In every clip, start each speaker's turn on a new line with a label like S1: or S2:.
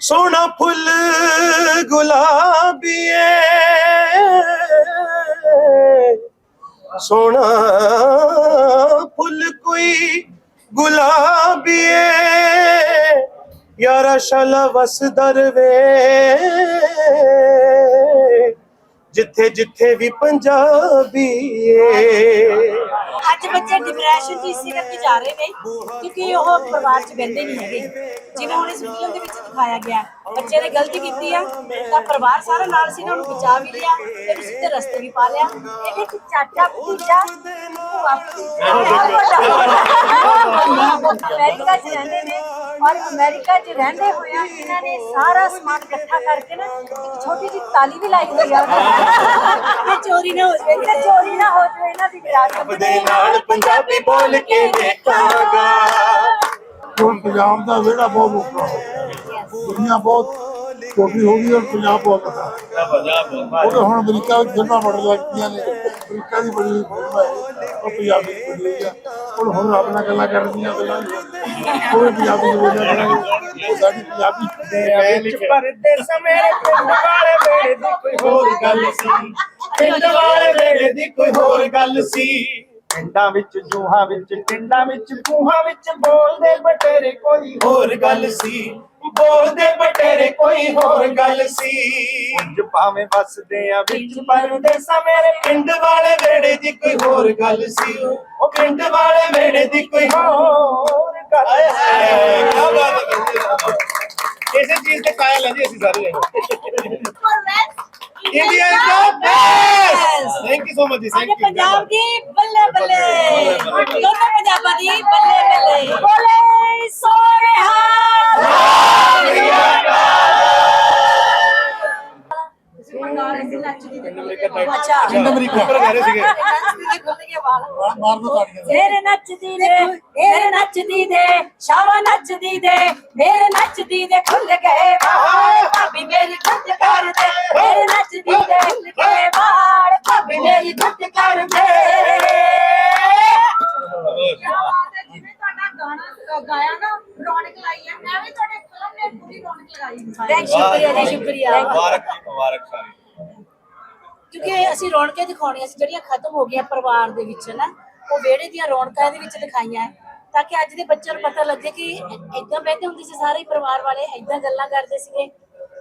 S1: ਸੋਹਣਾ ਫੁੱਲ ਗੁਲਾਬੀਏ। ਸੋਹਣਾ ਫੁੱਲ ਕੋਈ ਗੁਲਾਬੀਏ। ਯਾਰਾ ਸ਼ਾਲਾ ਵਸ ਦਰਵੇ ਜਿੱਥੇ ਜਿੱਥੇ ਵੀ ਪੰਜਾਬੀ ਏ
S2: ਅੱਜ ਬੱਚੇ ਡਿਪਰੈਸ਼ਨ 'ਚ ਇਸੇ ਕਰਕੇ ਜਾ ਰਹੇ ਨੇ ਕਿਉਂਕਿ ਉਹ ਪਰਿਵਾਰ 'ਚ ਬਹਿੰਦੇ ਨਹੀਂ ਹੈਗੇ। ਜਿਵੇਂ ਹੁਣ ਇਸ ਫਿਲਮ ਦੇ ਵਿੱਚ ਦਿਖਾਇਆ ਗਿਆ ਬੱਚੇ ਨੇ ਗਲਤੀ ਕੀਤੀ ਆ ਤਾਂ ਪਰਿਵਾਰ ਸਾਰਾ ਨਾਲ ਸੀ ਨਾ ਉਹਨੂੰ ਬਚਾ ਵੀ ਲਿਆ ਤੇ ਸਿੱਧੇ ਰਸਤੇ ਵੀ ਪਾ ਲਿਆ। ਇਹ ਇੱਕ ਚਾਚਾ ਭਤੀਜਾ ਭੂਆ ਅਮਰੀਕਾ 'ਚ ਰਹਿੰਦੇ ਨੇ। ਔਰ ਅਮਰੀਕਾ 'ਚ ਰਹਿੰਦੇ ਹੋਇਆ ਇਹਨਾਂ ਨੇ ਸਾਰਾ ਸਮਾਨ ਇਕੱਠਾ ਕਰਕੇ ਨਾ ਇੱਕ ਛੋਟੀ ਜਿਹੀ ਤਾਲੀ ਵੀ ਲਾਈ ਹੋਈ ਆ। ਕਿ ਚੋਰੀ ਨਾ ਹੋ ਜਾਵੇ ਕਿ ਚੋਰੀ ਨਾ ਹੋ ਜਾਵੇ ਇਹਨਾਂ ਦੀ ਵਿਰਾਸਤ
S1: ਦੇ ਨਾਲ ਪੰਜਾਬੀ ਬੋਲ ਕੇ ਦੇਖਾਂਗਾ।
S3: ਹੁਣ ਪੰਜਾਬ ਦਾ ਵਿਹੜਾ ਬਹੁਤ ਗਿਆ ਦੁਨੀਆ ਬਹੁਤ ਛੋਟੀ ਹੋ ਗਈ ਔਰ ਪੰਜਾਬ ਬਹੁਤ ਵੱਡਾ। ਉਹ ਤਾਂ ਹੁਣ ਅਮਰੀਕਾ ਵਿੱਚ ਫਿਲਮਾਂ ਬਣ ਲੱਗੀਆਂ ਨੇ। ਅਮਰੀਕਾ ਦੀ ਬੜੀ ਫਿਲਮ ਹੈ ਉਹ ਪੰਜਾਬੀ ਬਣੀ ਹੋਈ ਆ। ਹੁਣ ਹੁਣ ਨਾਲ ਗੱਲਾਂ ਕਰਨੀਆਂ ਗੱਲਾਂ। ਵੀ ਪੰਜਾਬੀ ਚ ਬੋਲਿਆ ਕਰਾਂਗੇ ਉਹ ਸਾਡੀ ਪੰਜਾਬੀ
S1: ਦੇ ਭਰਦੇ ਸਮੇਂ ਪਿੰਡ ਵਾਲੇ ਵੇਲੇ ਦੀ ਕੋਈ ਹੋਰ ਗੱਲ ਸੀ। ਪਿੰਡ ਵਾਲੇ ਵੇਲੇ ਦੀ ਕੋਈ ਹੋਰ ਗੱਲ ਸੀ। ਪਿੰਡਾਂ ਵਿੱਚ ਜੂਹਾਂ ਵਿੱਚ ਟਿੰਡਾਂ ਵਿੱਚ ਕੂਹਾਂ ਵਿੱਚ ਬੋਲਦੇ ਬਟੇਰੇ ਕੋਈ ਹੋਰ ਗੱਲ ਸੀ। ਬੋਲਦੇ ਬਟੇਰੇ ਕੋਈ ਹੋਰ ਗੱਲ ਸੀ। ਉਂਝ ਭਾਵੇਂ ਵੱਸਦੇ ਆ ਵਿੱਚ ਪਰਦੇਸਾਂ ਮੇਰੇ ਪਿੰਡ ਵਾਲੇ ਵੇੜੇ ਦੀ ਕੋਈ ਹੋਰ ਗੱਲ ਸੀ। ਉਹ ਪਿੰਡ ਵਾਲੇ ਵੇੜੇ ਦੀ ਕੋਈ ਹੋਰ ਗੱਲ ਸੀ ਕੀ ਬਾਤ ਹੈ ਇਸੇ ਚੀਜ਼ ਤੇ ਕਾਇਲ ਹੈ ਜੀ ਅਸੀਂ ਸਾਰੇ India is the best thank you so much ਜੀ ਥੈਂਕ ਯੂ
S2: ਪੰਜਾਬ ਦੀ ਬੱਲੇ ਬੱਲੇ ਦੋਨੋਂ ਪੰਜਾਬਾਂ ਦੀ ਬੱਲੇ ਬੱਲੇ ਬੋਲੇ ਸੋਹਣਾ ਅੱਛਾ
S1: ਪਿੰਡ ਅਮਰੀਕਾ। ਉੱਪਰ ਕਹਿ ਰਹੇ ਸੀਗੇ
S3: ਮਾਰ ਦੋ ਤਾੜੀਆਂ
S2: ਮੇਰੇ ਨੱਚਦੀ ਦੇ ਮੇਰੇ ਨੱਚਦੀ ਦੇ ਸ਼ਾਵਾ ਨੱਚਦੀ ਦੇ ਮੇਰੇ ਨੱਚਦੀ ਦੇ ਖੁੱਲ ਗਏ ਵਾਲ ਭਾਬੀ ਮੇਰੀ ਖੁੱਦ ਕਰ ਦੇ ਮੇਰੇ ਨੱਚਦੀ ਦੇ ਖੁੱਲ ਗਏ ਵਾਲ ਭਾਬੀ ਮੇਰੀ ਖੁੱਦ ਕਰ ਦੇ
S4: ਜਿਵੇਂ ਤੁਹਾਡਾ ਗਾਣਾ ਗਾਇਆ ਨਾ ਰੌਣਕ ਲਾਈ ਹੈ ਐਵੇਂ ਤੁਹਾਡੇ ਫਿਲਮ ਨੇ ਪੂਰੀ ਰੌਣਕ ਲਗਾਈ
S2: ਥੈਂਕ ਸ਼ੁਕਰੀਆ ਜੀ ਸ਼ੁਕਰੀਆ
S1: ਮੁਬਾਰਕ ਜੀ ਮੁਬਾਰਕ ਸਾਰੀ
S2: ਕਿਉਂਕਿ ਅਸੀਂ ਰੌਣਕਾਂ ਦਿਖਾਉਣੀਆਂ ਸੀ ਜਿਹੜੀਆਂ ਖਤਮ ਹੋ ਗਈਆਂ ਪਰਿਵਾਰ ਦੇ ਵਿੱਚ ਨਾ ਉਹ ਵਿਹੜੇ ਦੀਆਂ ਰੌਣਕਾਂ ਇਹਦੇ ਵਿੱਚ ਦਿਖਾਈਆਂ ਤਾਂ ਕਿ ਅੱਜ ਦੇ ਬੱਚਿਆਂ ਨੂੰ ਪਤਾ ਲੱਗੇ ਕਿ ਇਦਾਂ ਬਹਿੰਦੇ ਹੁੰਦੇ ਸੀ ਸਾਰੇ ਪਰਿਵਾਰ ਵਾਲੇ ਇਦਾਂ ਗੱਲਾਂ ਕਰਦੇ ਸੀਗੇ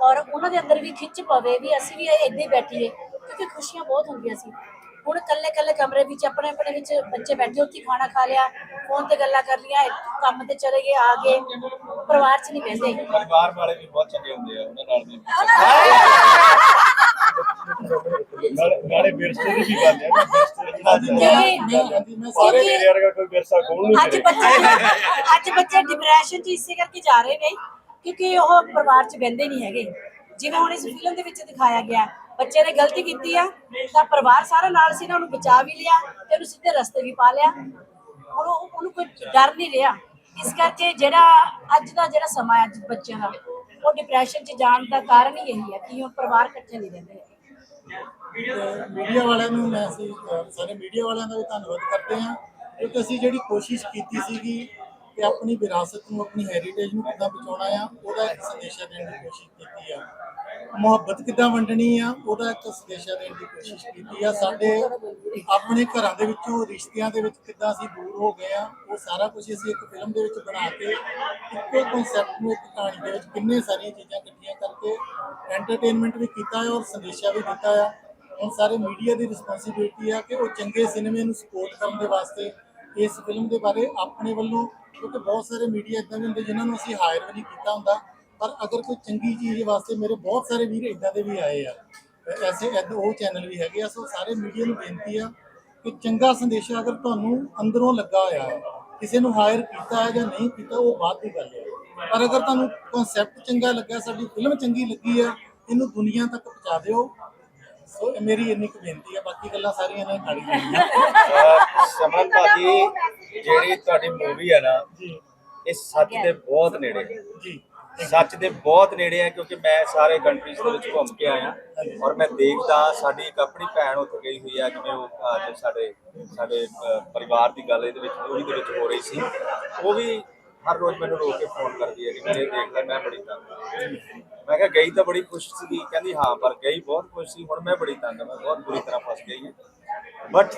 S2: ਔਰ ਉਹਨਾਂ ਦੇ ਅੰਦਰ ਵੀ ਖਿੱਚ ਪਵੇ ਵੀ ਅਸੀਂ ਵੀ ਇਦਾਂ ਹੀ ਬੈਠੀਏ ਕਿਉਂਕਿ ਖੁਸ਼ੀਆਂ ਬਹੁਤ ਹੁੰਦੀਆਂ ਸੀ। ਹੁਣ ਇਕੱਲੇ ਇਕੱਲੇ ਕਮਰੇ ਵਿੱਚ ਆਪਣੇ ਆਪਣੇ ਵਿੱਚ ਬੱਚੇ ਬੈਠੇ ਉੱਥੇ ਖਾਣਾ ਖਾ ਲਿਆ ਫੋਨ ਤੇ ਗੱਲਾਂ ਕਰ ਲੀਆਂ ਕੰਮ ਤੇ ਚਲੇ ਗਏ ਆ ਗਏ ਪਰਿਵਾਰ 'ਚ ਨਹੀਂ ਬਹਿੰਦੇ।
S1: ਪਰਿਵਾਰ ਵਾਲੇ ਵੀ ਬਹੁਤ ਚੰਗੇ ਹੁੰਦੇ ਆ ਉਹਨਾਂ ਨਾਲ ਵੀ। ਨਾਲੇ- ਨਾਲੇ ਵਿਰਸੇ ਦੀ ਵੀ ਗੱਲ ਹੈ ਨਾ ਵਿਰਸੇ ਦੀ
S2: ਕਿਉਂਕਿ
S1: ਸਾਰੇ
S2: ਕਿਉਂਕਿ
S1: ਮੇਰੇ ਵਰਗਾ ਕੋਈ ਵਿਰਸਾ ਕੌਣ ਨਹੀਂ
S2: ਅੱਜ ਬੱਚੇ ਅੱਜ ਬੱਚੇ ਡਿਪਰੈਸ਼ਨ ਚ ਇਸੇ ਕਰਕੇ ਜਾ ਰਹੇ ਨੇ ਕਿਉਂਕਿ ਉਹ ਪਰਿਵਾਰ ਚ ਬਹਿੰਦੇ ਨਹੀਂ ਹੈਗੇ। ਜਿਵੇਂ ਹੁਣ ਇਸ ਫਿਲਮ ਦੇ ਵਿੱਚ ਦਿਖਾਇਆ ਗਿਆ ਬੱਚੇ ਨੇ ਗਲਤੀ ਕੀਤੀ ਆ ਤਾਂ ਪਰਿਵਾਰ ਸਾਰਾ ਨਾਲ ਸੀ ਨਾ ਉਹਨੂੰ ਬਚਾ ਵੀ ਲਿਆ ਤੇ ਉਹਨੂੰ ਸਿੱਧੇ ਰਸਤੇ ਵੀ ਪਾ ਲਿਆ। ਹੁਣ ਉਹ- ਉਹਨੂੰ ਕੋਈ ਡਰ ਨਹੀਂ ਰਿਹਾ। ਇਸ ਕਰਕੇ ਜਿਹੜਾ ਅੱਜ ਦਾ ਜਿਹੜਾ ਸਮਾਂ ਅੱਜ ਬੱਚਿਆਂ ਦਾ ਉਹ ਡਿਪਰੈਸ਼ਨ ਚ ਜਾਣ ਦਾ ਕਾਰਨ ਹੀ ਇਹੀ ਹੈ ਕਿ ਉਹ ਪਰਿਵਾਰ ਇਕੱਠੇ ਨਹੀਂ ਰਹਿੰਦੇ।
S3: ਮੀਡੀਆ ਵਾਲਿਆਂ ਨੂੰ ਮੈਂ ਅਸੀਂ ਸਾਰੇ ਮੀਡੀਆ ਵਾਲਿਆਂ ਦਾ ਵੀ ਧੰਨਵਾਦ ਕਰਦੇ ਹਾਂ, ਕਿਉਂਕਿ ਅਸੀਂ ਜਿਹੜੀ ਕੋਸ਼ਿਸ਼ ਕੀਤੀ ਸੀਗੀ ਕਿ ਆਪਣੀ ਵਿਰਾਸਤ ਨੂੰ, ਆਪਣੀ ਹੈਰੀਟੇਜ ਨੂੰ ਕਿੱਦਾਂ ਬਚਾਉਣਾ ਆ, ਉਹਦਾ ਇੱਕ ਸੰਦੇਸ਼ਾ ਦੇਣ ਦੀ ਕੋਸ਼ਿਸ਼ ਕੀਤੀ ਆ। ਮੁਹੱਬਤ ਕਿੱਦਾਂ ਵੰਡਣੀ ਆ, ਉਹਦਾ ਇੱਕ ਸੰਦੇਸ਼ਾ ਦੇਣ ਦੀ ਕੋਸ਼ਿਸ਼ ਕੀਤੀ ਆ। ਸਾਡੇ ਆਪਣੇ ਘਰਾਂ ਦੇ ਵਿੱਚੋਂ ਰਿਸ਼ਤਿਆਂ ਦੇ ਵਿੱਚ ਕਿੱਦਾਂ ਅਸੀਂ ਦੂਰ ਹੋ ਗਏ ਆ, ਉਹ ਸਾਰਾ ਕੁਝ ਅਸੀਂ ਇੱਕ ਫਿਲਮ ਦੇ ਵਿੱਚ ਬਣਾ ਕੇ, ਇੱਕੋ ਕਨਸੈਪਟ ਨੂੰ, ਇੱਕ ਕਹਾਣੀ ਦੇ ਵਿੱਚ ਕਿੰਨੇ ਸਾਰੀਆਂ ਚੀਜ਼ਾਂ ਇਕੱਠੀਆਂ ਕਰਕੇ ਐਂਟਰਟੇਨਮੈਂਟ ਵੀ ਕੀਤਾ ਹੈ ਔਰ ਸੰਦੇਸ਼ਾ ਵੀ ਦਿੱਤਾ ਆ। ਹੁਣ ਸਾਰੇ ਮੀਡੀਆ ਦੀ ਰਿਸਪੌਂਸਿਬਿਲਟੀ ਆ ਕਿ ਉਹ ਚੰਗੇ ਸਿਨੇਮੇ ਨੂੰ ਸਪੋਰਟ ਕਰਨ ਦੇ ਵਾਸਤੇ ਇਸ ਫਿਲਮ ਦੇ ਬਾਰੇ ਆਪਣੇ ਵੱਲੋਂ, ਕਿਉਂਕਿ ਬਹੁਤ ਸਾਰੇ ਮੀਡੀਆ ਇਦਾਂ ਦੇ ਹੁੰਦੇ ਜਿਨ੍ਹਾਂ ਨੂੰ ਅਸੀਂ ਹਾਇਰ ਵੀ ਨਹੀਂ ਕੀਤਾ ਹੁੰਦਾ। ਪਰ ਅਗਰ ਕੋਈ ਚੰਗੀ ਚੀਜ਼ ਵਾਸਤੇ ਮੇਰੇ ਬਹੁਤ ਸਾਰੇ ਵੀਰ ਇਦਾਂ ਦੇ ਵੀ ਆਏ ਆ ਐਸੇ ਏਦਾਂ ਉਹ ਚੈਨਲ ਵੀ ਹੈਗੇ ਆ ਸੋ ਸਾਰੇ ਮੀਡੀਆ ਨੂੰ ਬੇਨਤੀ ਆ ਕਿ ਚੰਗਾ ਸੰਦੇਸ਼ਾ ਅਗਰ ਤੁਹਾਨੂੰ ਅੰਦਰੋਂ ਲੱਗਾ ਹੋਇਆ ਹੈ ਕਿਸੇ ਨੂੰ ਹਾਇਰ ਕੀਤਾ ਹੈ ਜਾਂ ਨਹੀਂ ਕੀਤਾ ਉਹ ਬਾਅਦ ਦੀ ਗੱਲ ਹੈ। ਪਰ ਅਗਰ ਤੁਹਾਨੂੰ ਕਨਸੈਪਟ ਚੰਗਾ ਲੱਗਾ ਸਾਡੀ ਫਿਲਮ ਚੰਗੀ ਲੱਗੀ ਆ ਇਹਨੂੰ ਦੁਨੀਆ ਤੱਕ ਪਹੁੰਚਾ ਦਿਓ। ਸੋ ਇਹ ਮੇਰੀ ਇੰਨੀ ਕੁ ਬੇਨਤੀ ਹੈ ਬਾਕੀ ਗੱਲਾਂ ਸਾਰੀਆਂ ਨੇ ਲਈਆਂ।
S5: ਸਮਨ ਭਾਜੀ ਜਿਹੜੀ ਤੁਹਾਡੀ ਮੂਵੀ ਹੈ ਨਾ
S3: ਜੀ।
S5: ਇਹ ਸੱਚ ਦੇ ਬਹੁਤ ਨੇੜੇ। ਹੈ।
S3: ਜੀ।
S5: ਸੱਚ ਦੇ ਬਹੁਤ ਨੇੜੇ ਹੈ ਕਿਉਂਕਿ ਮੈਂ ਸਾਰੇ ਕੰਟਰੀਜ਼ ਦੇ ਵਿੱਚ ਘੁੰਮ ਕੇ ਆਇਆ। ਔਰ ਮੈਂ ਦੇਖਦਾ ਸਾਡੀ ਇੱਕ ਆਪਣੀ ਭੈਣ ਉੱਥੇ ਗਈ ਹੋਈ ਹੈ ਜਿਵੇਂ ਉਹ ਅੱਜ ਸਾਡੇ ਸਾਡੇ ਪਰਿਵਾਰ ਦੀ ਗੱਲ ਇਹਦੇ ਵਿੱਚ ਮੂਵੀ ਦੇ ਵਿੱਚ ਹੋ ਰਹੀ ਸੀ। ਉਹ ਵੀ ਹਰ ਰੋਜ਼ ਮੈਨੂੰ ਰੋ ਕੇ ਫੋਨ ਕਰਦੀ ਹੈ ਕਿ ਮੇਰੇ ਦੇਖ ਲੈ ਮੈਂ ਬੜੀ ਤੰਗ ਹਾਂ। ਮੈਂ ਕਿਹਾ, ਗਈ ਤਾਂ ਬੜੀ ਖੁਸ਼ ਸੀ ਕਹਿੰਦੀ ਹਾਂ, ਪਰ ਗਈ ਬਹੁਤ ਖੁਸ਼ ਸੀ, ਹੁਣ ਮੈਂ ਬੜੀ ਤੰਗ ਹਾਂ ਮੈਂ ਬਹੁਤ ਬੁਰੀ ਤਰ੍ਹਾਂ ਫਸ ਗਈ ਹਾਂ। ਬਟ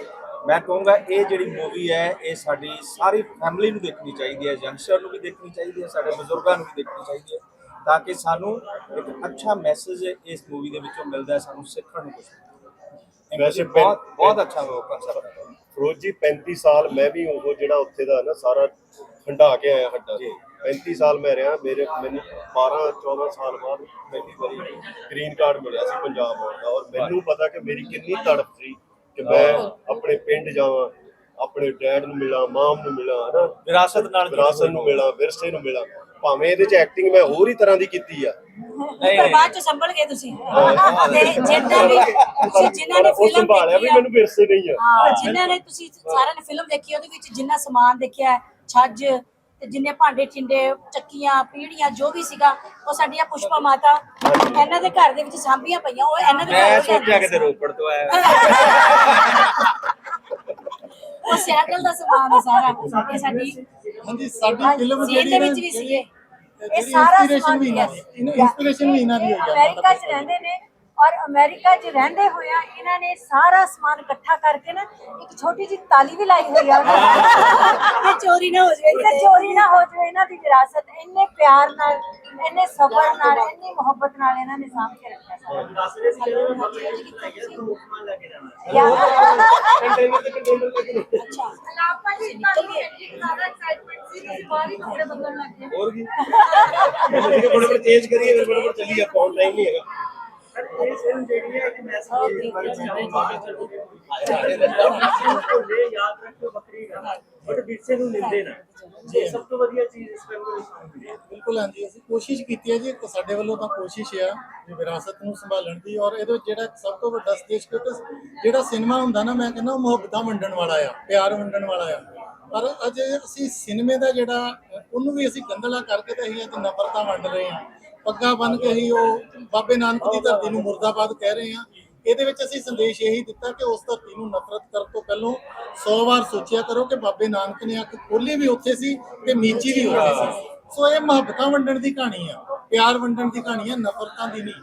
S5: ਮੈਂ ਕਹੂੰਗਾ ਇਹ ਜਿਹੜੀ ਮੂਵੀ ਹੈ ਇਹ ਸਾਡੀ ਸਾਰੀ ਫੈਮਿਲੀ ਨੂੰ ਦੇਖਣੀ ਚਾਹੀਦੀ ਹੈ ਯੰਗਸਟਰ ਨੂੰ ਵੀ ਦੇਖਣੀ ਚਾਹੀਦੀ ਹੈ ਸਾਡੇ ਬਜ਼ੁਰਗਾਂ ਨੂੰ ਵੀ ਦੇਖਣੀ ਚਾਹੀਦੀ ਹੈ ਤਾਂ ਕਿ ਸਾਨੂੰ ਇੱਕ ਅੱਛਾ ਮੈਸੇਜ ਇਸ ਮੂਵੀ ਦੇ ਵਿੱਚੋਂ ਮਿਲਦਾ ਹੈ ਸਾਨੂੰ ਸਿੱਖਣ ਨੂੰ ਕੁਝ
S1: ਵੈਸੇ
S5: ਬਹੁਤ ਬਹੁਤ ਅੱਛਾ ਕਨਸੈਪਟ ਹੈ
S1: ਫਰੋਜੀ 35 ਸਾਲ ਮੈਂ ਵੀ ਉਹ ਜਿਹੜਾ ਉੱਥੇ ਦਾ ਨਾ ਸਾਰਾ ਹੰਡਾ ਕੇ ਆਇਆ ਹੱਡਾ
S5: ਜੀ।
S1: 35 ਸਾਲ ਮੈਂ ਰਿਹਾ ਮੇਰੇ ਮੈਨੂੰ 12 14 ਸਾਲ ਬਾਅਦ ਪਹਿਲੀ ਵਾਰੀ ਗ੍ਰੀਨ ਕਾਰਡ ਮਿਲਿਆ ਸੀ ਪੰਜਾਬ ਆਉਣ ਦਾ। ਔਰ ਮੈਨੂੰ ਪਤਾ ਕਿ ਮੇਰੀ ਕਿੰਨੀ ਤੜਫ ਸੀ। ਕਿ ਮੈਂ ਆਪਣੇ ਪਿੰਡ ਜਾਵਾਂ ਆਪਣੇ ਡੈਡ ਨੂੰ ਮਿਲਾਂ ਮਾਮ ਨੂੰ ਮਿਲਾਂ ਹਨਾ?
S5: ਵਿਰਾਸਤ ਨਾਲ
S1: ਵਿਰਾਸਤ ਨੂੰ ਮਿਲਾਂ ਵਿਰਸੇ ਨੂੰ ਮਿਲਾਂ। ਭਾਵੇਂ ਇਹਦੇ ਚ ਐਕਟਿੰਗ ਮੈਂ ਹੋਰ ਹੀ ਤਰ੍ਹਾਂ ਦੀ ਕੀਤੀ ਆ।
S5: ਨਹੀਂ।
S2: ਪਰ ਬਾਅਦ ਚ ਸੰਭਲ ਗਏ ਤੁਸੀਂ। ਤੇ ਜਿੰਨਾ ਵੀ ਤੁਸੀਂ ਜਿਨ੍ਹਾਂ ਨੇ
S1: ਉਹ
S2: ਫਿਲਮ
S1: ਸੰਭਾਲਿਆ ਵੀ ਮੈਨੂੰ ਵਿਰਸੇ ਨਹੀਂ ਆ।
S2: ਹਾਂ ਜਿਨ੍ਹਾਂ ਨੇ ਤੁਸੀਂ ਸਾਰਿਆਂ ਨੇ ਫਿਲਮ ਦੇਖੀ ਉਹਦੇ ਵਿੱਚ ਜਿੰਨਾ ਸਮਾਨ ਦੇਖਿਆ ਹੈ, ਛੱਜ ਤੇ ਜਿੰਨੇ ਭਾਂਡੇ ਟਿੰਡੇ ਚੱਕੀਆਂ ਪੀੜੀਆਂ ਜੋ ਵੀ ਸੀਗਾ ਉਹ ਸਾਡੀਆਂ ਪੁਸ਼ਪਾ ਮਾਤਾ ਇਹਨਾਂ ਦੇ ਘਰ ਦੇ ਵਿੱਚ ਸਾਂਭੀਆਂ ਪਈਆਂ ਉਹ ਇਹਨਾਂ ਦੇ
S5: ਮੈਂ
S2: ਘਰ
S5: ਸੋਚਿਆ ਕਿਤੇ ਰੋਪੜ ਤੋਂ ਆਇਆ।
S2: ਉਹ ਸੈਕਲ ਦਾ ਸਮਾਨ ਹੈ ਸਾਰਾ ਇਹ ਸਾਡੀ
S3: ਹਾਂਜੀ ਸਾਡੀ
S2: ਹਾਂਜੀ,
S3: ਫਿਲਮ
S2: ਸੀਨ ਦੇ ਵਿੱਚ ਵੀ ਸੀਗੇ
S3: ਇਹ। ਸਾਰਾ ਸਮਾਨ ਵੀ ਇਹਨਾਂ ਦੀ ਇਨਸਪੀਰੇਸ਼ਨ ਵੀ ਇਹਨਾਂ ਦੀ ਹੋਈ
S6: ਅਮਰੀਕਾ 'ਚ ਰਹਿੰਦੇ ਨੇ ਔਰ ਅਮਰੀਕਾ 'ਚ ਰਹਿੰਦੇ ਹੋਇਆ ਇਹਨਾਂ ਨੇ ਸਾਰਾ ਸਮਾਨ ਇਕੱਠਾ ਕਰਕੇ ਨਾ ਇੱਕ ਛੋਟੀ ਜਿਹੀ ਤਾਲੀ ਵੀ ਲਾਈ ਹੋਈ ਆ।
S2: ਇਹ ਚੋਰੀ ਨਾ ਹੋ ਜਾਵੇ।
S6: ਕਿ ਚੋਰੀ ਨਾ ਹੋ ਜਾਵੇ ਇਹਨਾਂ ਦੀ ਵਿਰਾਸਤ ਇੰਨੇ ਪਿਆਰ ਨਾਲ ਇੰਨੇ ਸਬਰ ਨਾਲ ਇੰਨੀ ਮੁਹੱਬਤ ਨਾਲ ਇਹਨਾਂ ਨੇ ਸਾਂਭ ਕੇ ਰੱਖਿਆ ਸਾਰਾ।
S2: ਅੱਛਾ।
S6: ਆਪਾਂ ਜੀ ਤੁਹਾਨੂੰ ਜ਼ਿਆਦਾ ਐਕਸਾਈਟਮੈਂਟ ਸੀ ਤੁਸੀਂ ਬਾਹਰ ਹੀ ਕੱਪੜੇ ਬਦਲਣ ਲੱਗ ਗਏ।
S1: ਹੋਰ ਕੀ? ਬੜੇ ਬੜੇ ਚੇਂਜ ਕਰੀਏ ਫਿਰ ਬੜੇ ਬੜੇ ਚੱਲੀ ਆਪਾਂ ਟਾਈਮ ਨਹੀਂ ਹੈਗਾ।
S3: ਬਿਲਕੁਲ ਹਾਂਜੀ। ਅਸੀਂ ਕੋਸ਼ਿਸ਼ ਕੀਤੀ ਹੈ ਜੀ ਇੱਕ ਸਾਡੇ ਵੱਲੋਂ ਤਾਂ ਕੋਸ਼ਿਸ਼ ਆ ਵਿਰਾਸਤ ਨੂੰ ਸੰਭਾਲਣ ਦੀ ਔਰ ਇਹਦੇ ਵਿੱਚ ਜਿਹੜਾ ਸਭ ਤੋਂ ਵੱਡਾ ਸੰਦੇਸ਼ ਜਿਹੜਾ ਸਿਨੇਮਾ ਹੁੰਦਾ ਨਾ, ਮੈਂ ਕਹਿੰਦਾ ਮੁਹੱਬਤਾਂ ਵੰਡਣ ਵਾਲਾ ਆ, ਪਿਆਰ ਵੰਡਣ ਵਾਲਾ ਆ। ਪਰ ਅਜੇ ਅਸੀਂ ਸਿਨੇਮੇ ਦਾ ਜਿਹੜਾ, ਉਹਨੂੰ ਵੀ ਅਸੀਂ ਗੰਦਲਾ ਕਰਕੇ ਤੇ ਅਸੀਂ ਅੱਜ ਨਫ਼ਰਤਾਂ ਵੰਡ ਰਹੇ ਹਾਂ। ਪੱਗਾਂ ਬੰਨ ਕੇ ਅਸੀਂ ਉਹ ਬਾਬੇ ਨਾਨਕ ਦੀ ਧਰਤੀ ਨੂੰ ਮੁਰਦਾਬਾਦ ਕਹਿ ਰਹੇ ਹਾਂ। ਇਹਦੇ ਵਿੱਚ ਅਸੀਂ ਸੰਦੇਸ਼ ਇਹੀ ਦਿੱਤਾ ਕਿ ਉਸ ਧਰਤੀ ਨੂੰ ਨਫ਼ਰਤ ਕਰਨ ਤੋਂ ਪਹਿਲਾਂ 100 ਵਾਰ ਸੋਚਿਆ ਕਰੋ ਕਿ ਬਾਬੇ ਨਾਨਕ ਨੇ ਅੱਖ ਖੋਲੀ ਵੀ ਉੱਥੇ ਸੀ ਤੇ ਨੀਚੀ ਵੀ ਉੱਥੇ ਸੀ। ਸੋ ਇਹ ਮੁਹੱਬਤਾਂ ਵੰਡਣ ਦੀ ਕਹਾਣੀ ਆ ਪਿਆਰ ਵੰਡਣ ਦੀ ਕਹਾਣੀ ਆ ਨਫ਼ਰਤਾਂ ਦੀ ਨਹੀਂ।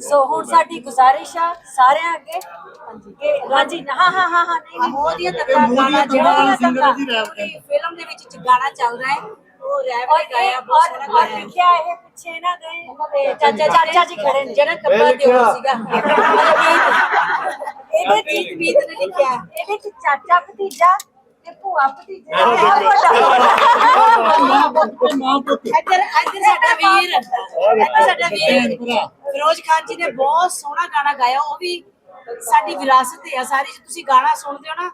S6: ਸੋ ਹੁਣ ਸਾਡੀ ਗੁਜ਼ਾਰਿਸ਼ ਆ ਸਾਰਿਆਂ ਅੱਗੇ। ਹਾਂਜੀ ਕਿ ਰਾਜੀ ਹਾਂ ਹਾਂ ਹਾਂ ਹਾਂ ਨਹੀਂ ਨਹੀਂ।
S2: ਮੋਦੀਆਂ
S3: ਤੇ
S2: ਤੱਕਾ ਗਾਣਾ ਜਿਹੜਾ ਫਿਲਮ ਦੇ ਵਿੱਚ ਗਾਣਾ ਚੱਲ ਰਿਹਾ ਹੈ। ਉਹ ਰੈਪ
S6: ਔਰ
S2: ਨੇ ਗਾਇਆ
S6: ਇਹ
S2: ਬਹੁਤ
S6: ਔਰ
S2: ਸੋਹਣਾ
S6: ਔਰ
S2: ਗਾਇਆ
S6: ਲਿਖਿਆ ਇਹ ਪਿੱਛੇ ਨਾ ਗਏ ਤੇ
S2: ਚਾਚਾ ਚਾਚਾ ਜੀ ਖੜੇ ਨੇ ਜਿਹੜਾ ਕੱਪੜਾ ਦਿਓ ਸੀਗਾ। ਇਹਦੇ ਜੀਤ ਬੀਤ ਨੇ ਲਿਖਿਆ
S6: ਇਹਦੇ ਚ ਚਾਚਾ ਭਤੀਜਾ ਤੇ ਭੂਆ ਭਤੀਜਾ।
S3: ਮਾਂ ਪੁੱਤ ਤੇ ਮਾਂ ਪੁੱਤ
S2: ਇੱਧਰ ਇੱਧਰ ਸਾਡਾ ਵੀਰ। ਇੱਧਰ ਸਾਡਾ ਵੀਰ।
S3: ਭੈਣ ਭਰਾ।
S2: ਫਿਰੋਜ਼ ਖਾਨ ਜੀ ਨੇ ਬਹੁਤ ਸੋਹਣਾ ਗਾਣਾ ਗਾਇਆ। ਉਹ ਵੀ ਸਾਡੀ ਵਿਰਾਸਤ ਹੈ ਸਾਰੀ ਜੇ ਤੁਸੀਂ ਗਾਣਾ ਸੁਣਦੇ ਹੋ ਨਾ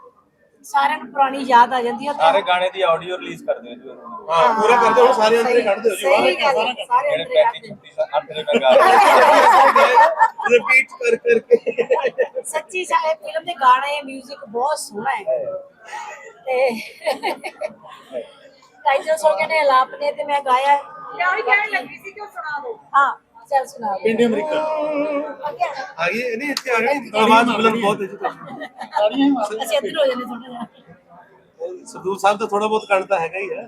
S2: ਸਾਰਿਆਂ ਨੂੰ ਪੁਰਾਣੀ ਯਾਦ ਆ ਜਾਂਦੀ ਹੈ ਤੇ-
S5: ਸਾਰੇ ਗਾਣੇ ਦੀ ਆਡੀਓ ਰਿਲੀਜ਼ ਕਰ ਦਿਓ ਜੀ
S1: ਹਾਂ ਪੂਰਾ ਕਰਦੇ ਹੁਣ ਸਾਰੇ ਅੰਦਰ ਹੀ ਕੱਢਦੇ ਹੋ ਜੀ
S2: ਸਹੀ ਗੱਲ ਹੈ, ਸਾਰੇ
S5: ਜਿਹੜੇ
S2: ਅੰਦਰ ਹੀ
S5: 35
S2: ਕਰਦੇ।
S5: 36 ਅੱਠ ਦੇ ਮੈਂ ਗਾ ਰਿਹਾ
S1: ਰਿਪੀਟ ਕਰ ਕਰਕੇ।
S2: ਸੱਚੀ ਸਾਰੇ ਫਿਲਮ ਦੇ ਗਾਣੇ 뮤직 ਬਹੁਤ ਸੋਹਣਾ ਹੈ। ਤੇ ਟਾਈਟਲ ਸੌਂਗ ਨੇ ਆਲਾਪ ਨੇ ਤੇ ਮੈਂ ਗਾਇਆ। ਹੈ।
S6: ਯਾਰ ਕਹਿਣ ਲੱਗੀ ਸੀ ਕਿ ਉਹ ਸੁਣਾ ਦੋ
S2: ਹਾਂ। ਚੱਲ ਸੁਣਾ ਦੇ।
S3: ਪਿੰਡ ਅਮਰੀਕਾ
S6: ਅੱਗੇ
S1: ਆ ਗਈ ਨਹੀਂ ਇੱਥੇ ਆ ਗਈ। ਆਵਾਜ਼ ਬੁਲੰਦ ਬਹੁਤ ਹੈ। ਜੀ ਤੁਹਾਡੀ
S2: ਅਸੀਂ ਇੱਧਰ ਹੋ ਜਾਂਦੇ ਥੋੜਾ ਜਿਹਾ।
S1: ਸਰਦੂਲ ਸਾਹਿਬ ਤਾਂ ਥੋੜਾ ਬਹੁਤ ਕਣਤਾ ਹੈਗਾ ਹੀ ਹੈ।